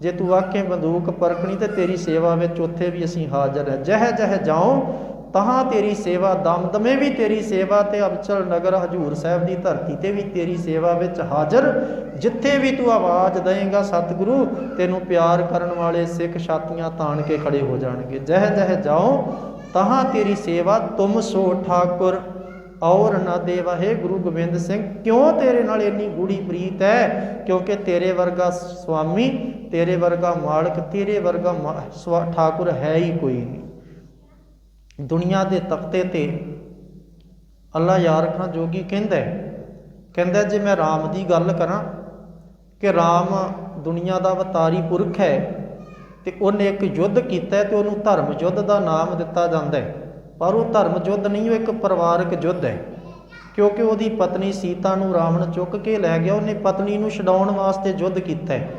ਜੇ ਤੂੰ ਆਖੇ ਬੰਦੂਕ ਪਰਖਣੀ ਤੇ ਤੇਰੀ ਸੇਵਾ ਵਿੱਚ ਉੱਥੇ ਵੀ ਅਸੀਂ ਹਾਜ਼ਰ ਹੈ। ਜਹ ਜਹ ਜਾਉ ਤਹਾਂ ਤੇਰੀ ਸੇਵਾ, ਦਮਦਮੇ ਵੀ ਤੇਰੀ ਸੇਵਾ ਤੇ ਅਬਚਲ ਨਗਰ ਹਜੂਰ ਸਾਹਿਬ ਦੀ ਧਰਤੀ ਤੇ ਵੀ ਤੇਰੀ ਸੇਵਾ ਵਿੱਚ ਹਾਜ਼ਰ। ਜਿੱਥੇ ਵੀ ਤੂੰ ਆਵਾਜ਼ ਦੇਏਗਾ ਸਤਿਗੁਰੂ, ਤੈਨੂੰ ਪਿਆਰ ਕਰਨ ਵਾਲੇ ਸਿੱਖ ਛਾਤੀਆਂ ਤਾਣ ਕੇ ਖੜੇ ਹੋ ਜਾਣਗੇ। ਜਹ ਜਹ ਜਾਉ ਤਹਾਂ ਤੇਰੀ ਸੇਵਾ, ਤੁਮ ਸੋ ਠਾਕੁਰ। ਔਰ ਨਾ ਦੇਵਹੇ ਗੁਰੂ ਗੋਬਿੰਦ ਸਿੰਘ, ਕਿਉਂ ਤੇਰੇ ਨਾਲ ਇੰਨੀ ਗੂੜੀ ਪ੍ਰੀਤ ਹੈ? ਕਿਉਂਕਿ ਤੇਰੇ ਵਰਗਾ ਸੁਆਮੀ ਤੇਰੇ ਵਰਗਾ ਮਾਲਕ, ਤੇਰੇ ਵਰਗਾ ਮਾ- ਸਵਾ- ਠਾਕੁਰ ਹੈ ਹੀ ਕੋਈ ਨਹੀਂ। ਦੁਨੀਆ ਦੇ ਤਖਤੇ ਤੇ ਅੱਲਾ ਯਾਰ ਖਾਂ ਜੋਗੀ ਕਹਿੰਦਾ ਕਹਿੰਦਾ, ਜੇ ਮੈਂ RAM ਦੀ ਗੱਲ ਕਰਾਂ ਕਿ RAM ਦੁਨੀਆ ਦਾ ਅਵਤਾਰੀ ਪੁਰਖ ਹੈ ਤੇ ਉਹਨੇ ਇੱਕ ਯੁੱਧ ਕੀਤਾ ਹੈ ਤੇ ਉਹਨੂੰ ਧਰਮ ਯੁੱਧ ਦਾ ਨਾਮ ਦਿੱਤਾ ਜਾਂਦਾ ਹੈ। ਪਰ ਉਹ ਧਰਮ ਯੁੱਧ ਨਹੀਂ, ਉਹ ਇੱਕ ਪਰਿਵਾਰਕ ਯੁੱਧ ਹੈ। ਕਿਉਂਕਿ ਉਹਦੀ ਪਤਨੀ ਸੀਤਾ ਨੂੰ ਰਾਵਣ ਚੁੱਕ ਕੇ ਲੈ ਗਿਆ। ਉਹਨੇ ਪਤਨੀ ਨੂੰ ਛਡਾਉਣ ਵਾਸਤੇ ਯੁੱਧ ਕੀਤਾ ਹੈ।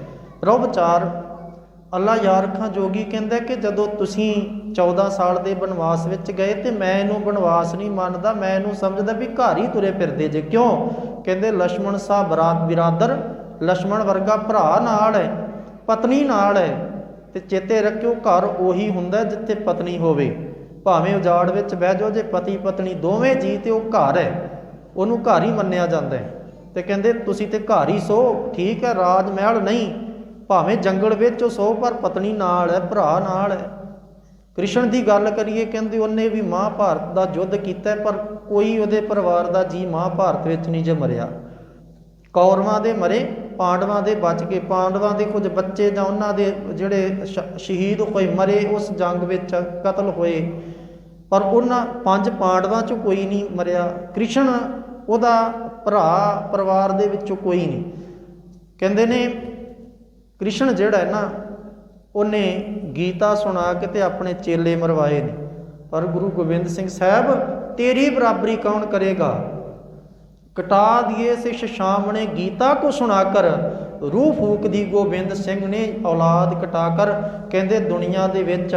ਰੋਬਚਾਰ ਅੱਲਾ ਯਾਰ ਖਾਂ ਜੋਗੀ ਕਹਿੰਦਾ ਕਿ ਜਦੋਂ ਤੁਸੀਂ 14 ਸਾਲ ਦੇ ਬਨਵਾਸ ਵਿੱਚ ਗਏ ਤੇ ਮੈਂ ਇਹਨੂੰ ਬਨਵਾਸ ਨਹੀਂ ਮੰਨਦਾ, ਮੈਂ ਇਹਨੂੰ ਸਮਝਦਾ ਵੀ ਘਰ ਹੀ ਤੁਰੇ ਫਿਰਦੇ ਜੇ। ਕਿਉਂ? ਕਹਿੰਦੇ ਲక్ష్మణ ਸਾਹਿਬ ਬਰਾਤ ਬਿਰਾਦਰ ਲక్ష్మణ ਵਰਗਾ ਭਰਾ ਨਾਲ ਹੈ, ਪਤਨੀ ਨਾਲ ਹੈ ਤੇ ਚੇਤੇ ਰੱਖਿਓ ਘਰ ਉਹੀ ਹੁੰਦਾ ਜਿੱਥੇ ਪਤਨੀ ਹੋਵੇ। ਭਾਵੇਂ ਉਜਾੜ ਵਿੱਚ ਬਹਿ ਜਾਓ, ਜੇ ਪਤੀ ਪਤਨੀ ਦੋਵੇਂ ਜੀ ਤੇ ਉਹ ਘਰ ਹੈ, ਉਹਨੂੰ ਘਰ ਹੀ ਮੰਨਿਆ ਜਾਂਦਾ ਹੈ। ਤੇ ਕਹਿੰਦੇ, ਤੁਸੀਂ ਤੇ ਘਰ ਹੀ ਸੋ, ਠੀਕ ਹੈ ਰਾਜ ਮਹਿਲ ਨਹੀਂ, ਭਾਵੇਂ ਜੰਗਲ ਵਿੱਚ ਉਹ ਸੋ, ਪਰ ਪਤਨੀ ਨਾਲ ਹੈ, ਭਰਾ ਨਾਲ ਹੈ। ਕ੍ਰਿਸ਼ਨ ਦੀ ਗੱਲ ਕਰੀਏ, ਕਹਿੰਦੇ, ਉਹਨੇ ਵੀ ਮਹਾਭਾਰਤ ਦਾ ਯੁੱਧ ਕੀਤਾ ਪਰ ਕੋਈ ਉਹਦੇ ਪਰਿਵਾਰ ਦਾ ਜੀ ਮਹਾਭਾਰਤ ਵਿੱਚ ਨਹੀਂ ਜੇ ਮਰਿਆ। ਕੌਰਵਾਂ ਦੇ ਮਰੇ, ਪਾਂਡਵਾਂ ਦੇ ਬਚ ਕੇ ਪਾਂਡਵਾਂ ਦੇ ਕੁਝ ਬੱਚੇ ਜਾਂ ਉਹਨਾਂ ਦੇ ਜਿਹੜੇ ਸ਼- ਸ਼ਹੀਦ ਹੋਏ, ਮਰੇ, ਉਸ ਜੰਗ ਵਿੱਚ ਕਤਲ ਹੋਏ। ਪਰ ਉਹਨਾਂ ਪੰਜ ਪਾਂਡਵਾਂ ਚੋਂ ਕੋਈ ਨਹੀਂ ਮਰਿਆ। ਕ੍ਰਿਸ਼ਨ, ਉਹਦਾ ਭਰਾ, ਪਰਿਵਾਰ ਦੇ ਵਿੱਚੋਂ ਕੋਈ ਨਹੀਂ। ਕਹਿੰਦੇ ਨੇ, ਕ੍ਰਿਸ਼ਨ ਜਿਹੜਾ ਹੈ ਨਾ, ਉਹਨੇ ਗੀਤਾ ਸੁਣਾ ਕੇ ਤੇ ਆਪਣੇ ਚੇਲੇ ਮਰਵਾਏ ਨੇ। ਪਰ ਗੁਰੂ ਗੋਬਿੰਦ ਸਿੰਘ ਸਾਹਿਬ, ਤੇਰੀ ਬਰਾਬਰੀ ਕੌਣ ਕਰੇਗਾ? ਕਟਾ ਦਿਏ ਸ਼ਾਮ ਨੇ ਗੀਤਾ ਕੋ ਸੁਣਾ ਕਰ। ਰੂਹ ਫੂਕ ਦੀ ਗੋਬਿੰਦ ਸਿੰਘ ਨੇ ਔਲਾਦ ਕਟਾ ਕਰ। ਕਹਿੰਦੇ, ਦੁਨੀਆ ਦੇ ਵਿੱਚ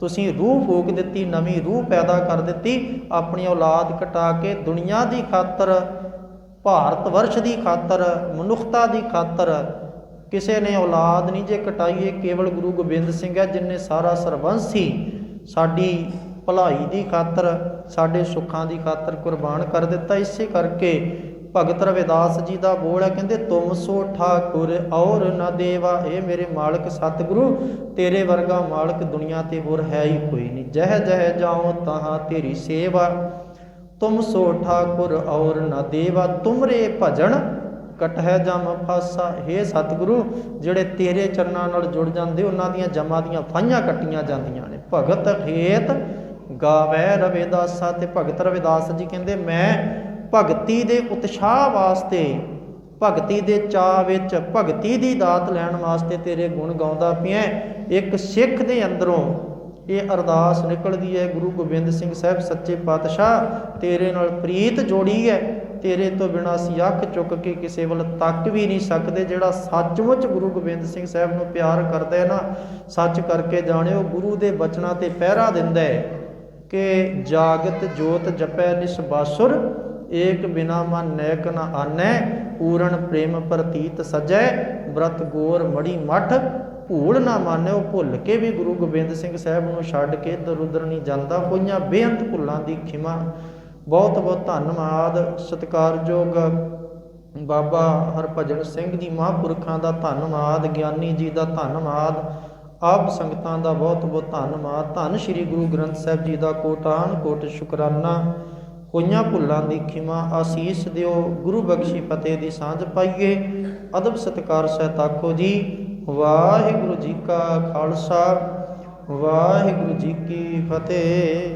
ਤੁਸੀਂ ਰੂਹ ਫੂਕ ਦਿੱਤੀ, ਨਵੀਂ ਰੂਹ ਪੈਦਾ ਕਰ ਦਿੱਤੀ, ਆਪਣੀ ਔਲਾਦ ਕਟਾ ਕੇ ਦੁਨੀਆ ਦੀ ਖਾਤਰ, ਭਾਰਤ ਵਰਸ਼ ਦੀ ਖਾਤਰ, ਮਨੁੱਖਤਾ ਦੀ ਖਾਤਰ, ਕਿਸੇ ਨੇ ਔਲਾਦ ਨਹੀਂ ਜੇ ਕਟਾਈ, ਇਹ ਕੇਵਲ ਗੁਰੂ ਗੋਬਿੰਦ ਸਿੰਘ ਹੈ ਜਿਨਨੇ ਸਾਰਾ ਸਰਬੰਸ ਸੀ ਸਾਡੀ ਭਲਾਈ ਦੀ ਖਾਤਰ, ਸਾਡੇ ਸੁੱਖਾਂ ਦੀ ਖਾਤਰ ਕੁਰਬਾਨ ਕਰ ਦਿੱਤਾ। ਇਸੇ ਕਰਕੇ ਭਗਤ ਰਵਿਦਾਸ ਜੀ ਦਾ ਬੋਲ ਹੈ, ਕਹਿੰਦੇ, ਤੁਮ ਸੋ ਠਾਕੁਰ ਔਰ ਨਾ ਦੇਵਾ, ਇਹ ਮੇਰੇ ਮਾਲਕ ਸਤਿਗੁਰੂ, ਤੇਰੇ ਵਰਗਾ ਮਾਲਕ ਦੁਨੀਆ ਤੇ ਹੋਰ ਹੈ ਹੀ ਕੋਈ ਨਹੀਂ। ਜਹ ਜਹ ਜਾਉ ਤਹਾਂ ਤੇਰੀ ਸੇਵਾ, ਤੁਮ ਸੋ ਠਾਕੁਰ ਔਰ ਨਾ ਦੇਵਾ, ਤੁਮਰੇ ਭਜਨ ਕਟਹਿ ਜਮ ਫਾਸਾ। ਹੇ ਸਤਿਗੁਰੂ, ਜਿਹੜੇ ਤੇਰੇ ਚਰਨਾਂ ਨਾਲ ਜੁੜ ਜਾਂਦੇ, ਉਹਨਾਂ ਦੀਆਂ ਜਮਾਂ ਦੀਆਂ ਫਾਈਆਂ ਕੱਟੀਆਂ ਜਾਂਦੀਆਂ ਨੇ। ਭਗਤ ਖੇਤ ਗਾਵੇ ਰਵਿਦਾਸਾ ਤੇ ਭਗਤ ਰਵਿਦਾਸ ਜੀ ਕਹਿੰਦੇ, ਮੈਂ ਭਗਤੀ ਦੇ ਉਤਸ਼ਾਹ ਵਾਸਤੇ, ਭਗਤੀ ਦੇ ਚਾਹ ਵਿੱਚ ਭਗਤੀ ਦੀ ਦਾਤ ਲੈਣ ਵਾਸਤੇ ਤੇਰੇ ਗੁਣ ਗਾਉਂਦਾ ਪਿਆ। ਇੱਕ ਸਿੱਖ ਦੇ ਅੰਦਰੋਂ ਇਹ ਅਰਦਾਸ ਨਿਕਲਦੀ ਹੈ, ਗੁਰੂ ਗੋਬਿੰਦ ਸਿੰਘ ਸਾਹਿਬ, ਸੱਚੇ ਪਾਤਸ਼ਾਹ, ਤੇਰੇ ਨਾਲ ਪ੍ਰੀਤ ਜੋੜੀ ਹੈ। ਤੇਰੇ ਤੋਂ ਬਿਨਾਂ ਅਸੀਂ ਅੱਖ ਚੁੱਕ ਕੇ ਕਿਸੇ ਵੱਲ ਤੱਕ ਵੀ ਨਹੀਂ ਸਕਦੇ। ਜਿਹੜਾ ਸੱਚਮੁੱਚ ਗੁਰੂ ਗੋਬਿੰਦ ਸਿੰਘ ਸਾਹਿਬ ਨੂੰ ਪਿਆਰ ਕਰਦਾ ਹੈ ਨਾ, ਸੱਚ ਕਰਕੇ ਜਾਣਿਓ, ਗੁਰੂ ਦੇ ਬਚਨਾਂ ਤੇ ਪਹਿਰਾ ਦਿੰਦਾ ਹੈ ਕਿ ਜਾਗਤ ਜੋਤ ਜਪੈ ਨਿਸਬਾਸੁਰ ਏਕ ਬਿਨਾ ਮਨ ਨੈਕ ਨ ਆਨੈ, ਪੂਰਨ ਪ੍ਰੇਮ ਪ੍ਰਤੀਤ ਸਜੈ, ਬ੍ਰਤ ਗੋਰ ਮੜੀ ਮਠ, ਭੂਲ ਨਾ ਮਾਨਿਓ ਭੁੱਲ ਕੇ ਵੀ ਗੁਰੂ ਗੋਬਿੰਦ ਸਿੰਘ ਸਾਹਿਬ ਨੂੰ ਛੱਡ ਕੇ ਇੱਧਰ ਨਹੀਂ ਜਾਂਦਾ, ਹੋਈਆਂ ਬੇਅੰਤ ਭੁੱਲਾਂ ਦੀ ਖਿਮਾ। ਬਹੁਤ ਬਹੁਤ ਧੰਨਵਾਦ, ਸਤਿਕਾਰਯੋਗ ਬਾਬਾ ਹਰਭਜਨ ਸਿੰਘ ਜੀ ਮਹਾਂਪੁਰਖਾਂ ਦਾ ਧੰਨਵਾਦ, ਗਿਆਨੀ ਜੀ ਦਾ ਧੰਨਵਾਦ, ਆਪ ਸੰਗਤਾਂ ਦਾ ਬਹੁਤ ਬਹੁਤ ਧੰਨਵਾਦ। ਧੰਨ ਸ਼੍ਰੀ ਗੁਰੂ ਗ੍ਰੰਥ ਸਾਹਿਬ ਜੀ ਦਾ ਕੋਟਾਨ ਕੋਟ ਸ਼ੁਕਰਾਨਾ। ਹੋਈਆਂ ਭੁੱਲਾਂ ਦੀ ਖਿਮਾ ਆਸੀਸ ਦਿਓ। ਗੁਰੂ ਬਖਸ਼ੀ ਫਤਿਹ ਦੀ ਸਾਂਝ ਪਾਈਏ। ਅਦਬ ਸਤਿਕਾਰ ਸਹਿਤ ਆਖੋ ਜੀ। ਵਾਹਿਗੁਰੂ ਜੀ ਕਾ ਖਾਲਸਾ। ਵਾਹਿਗੁਰੂ ਜੀ ਕੀ ਫਤਿਹ।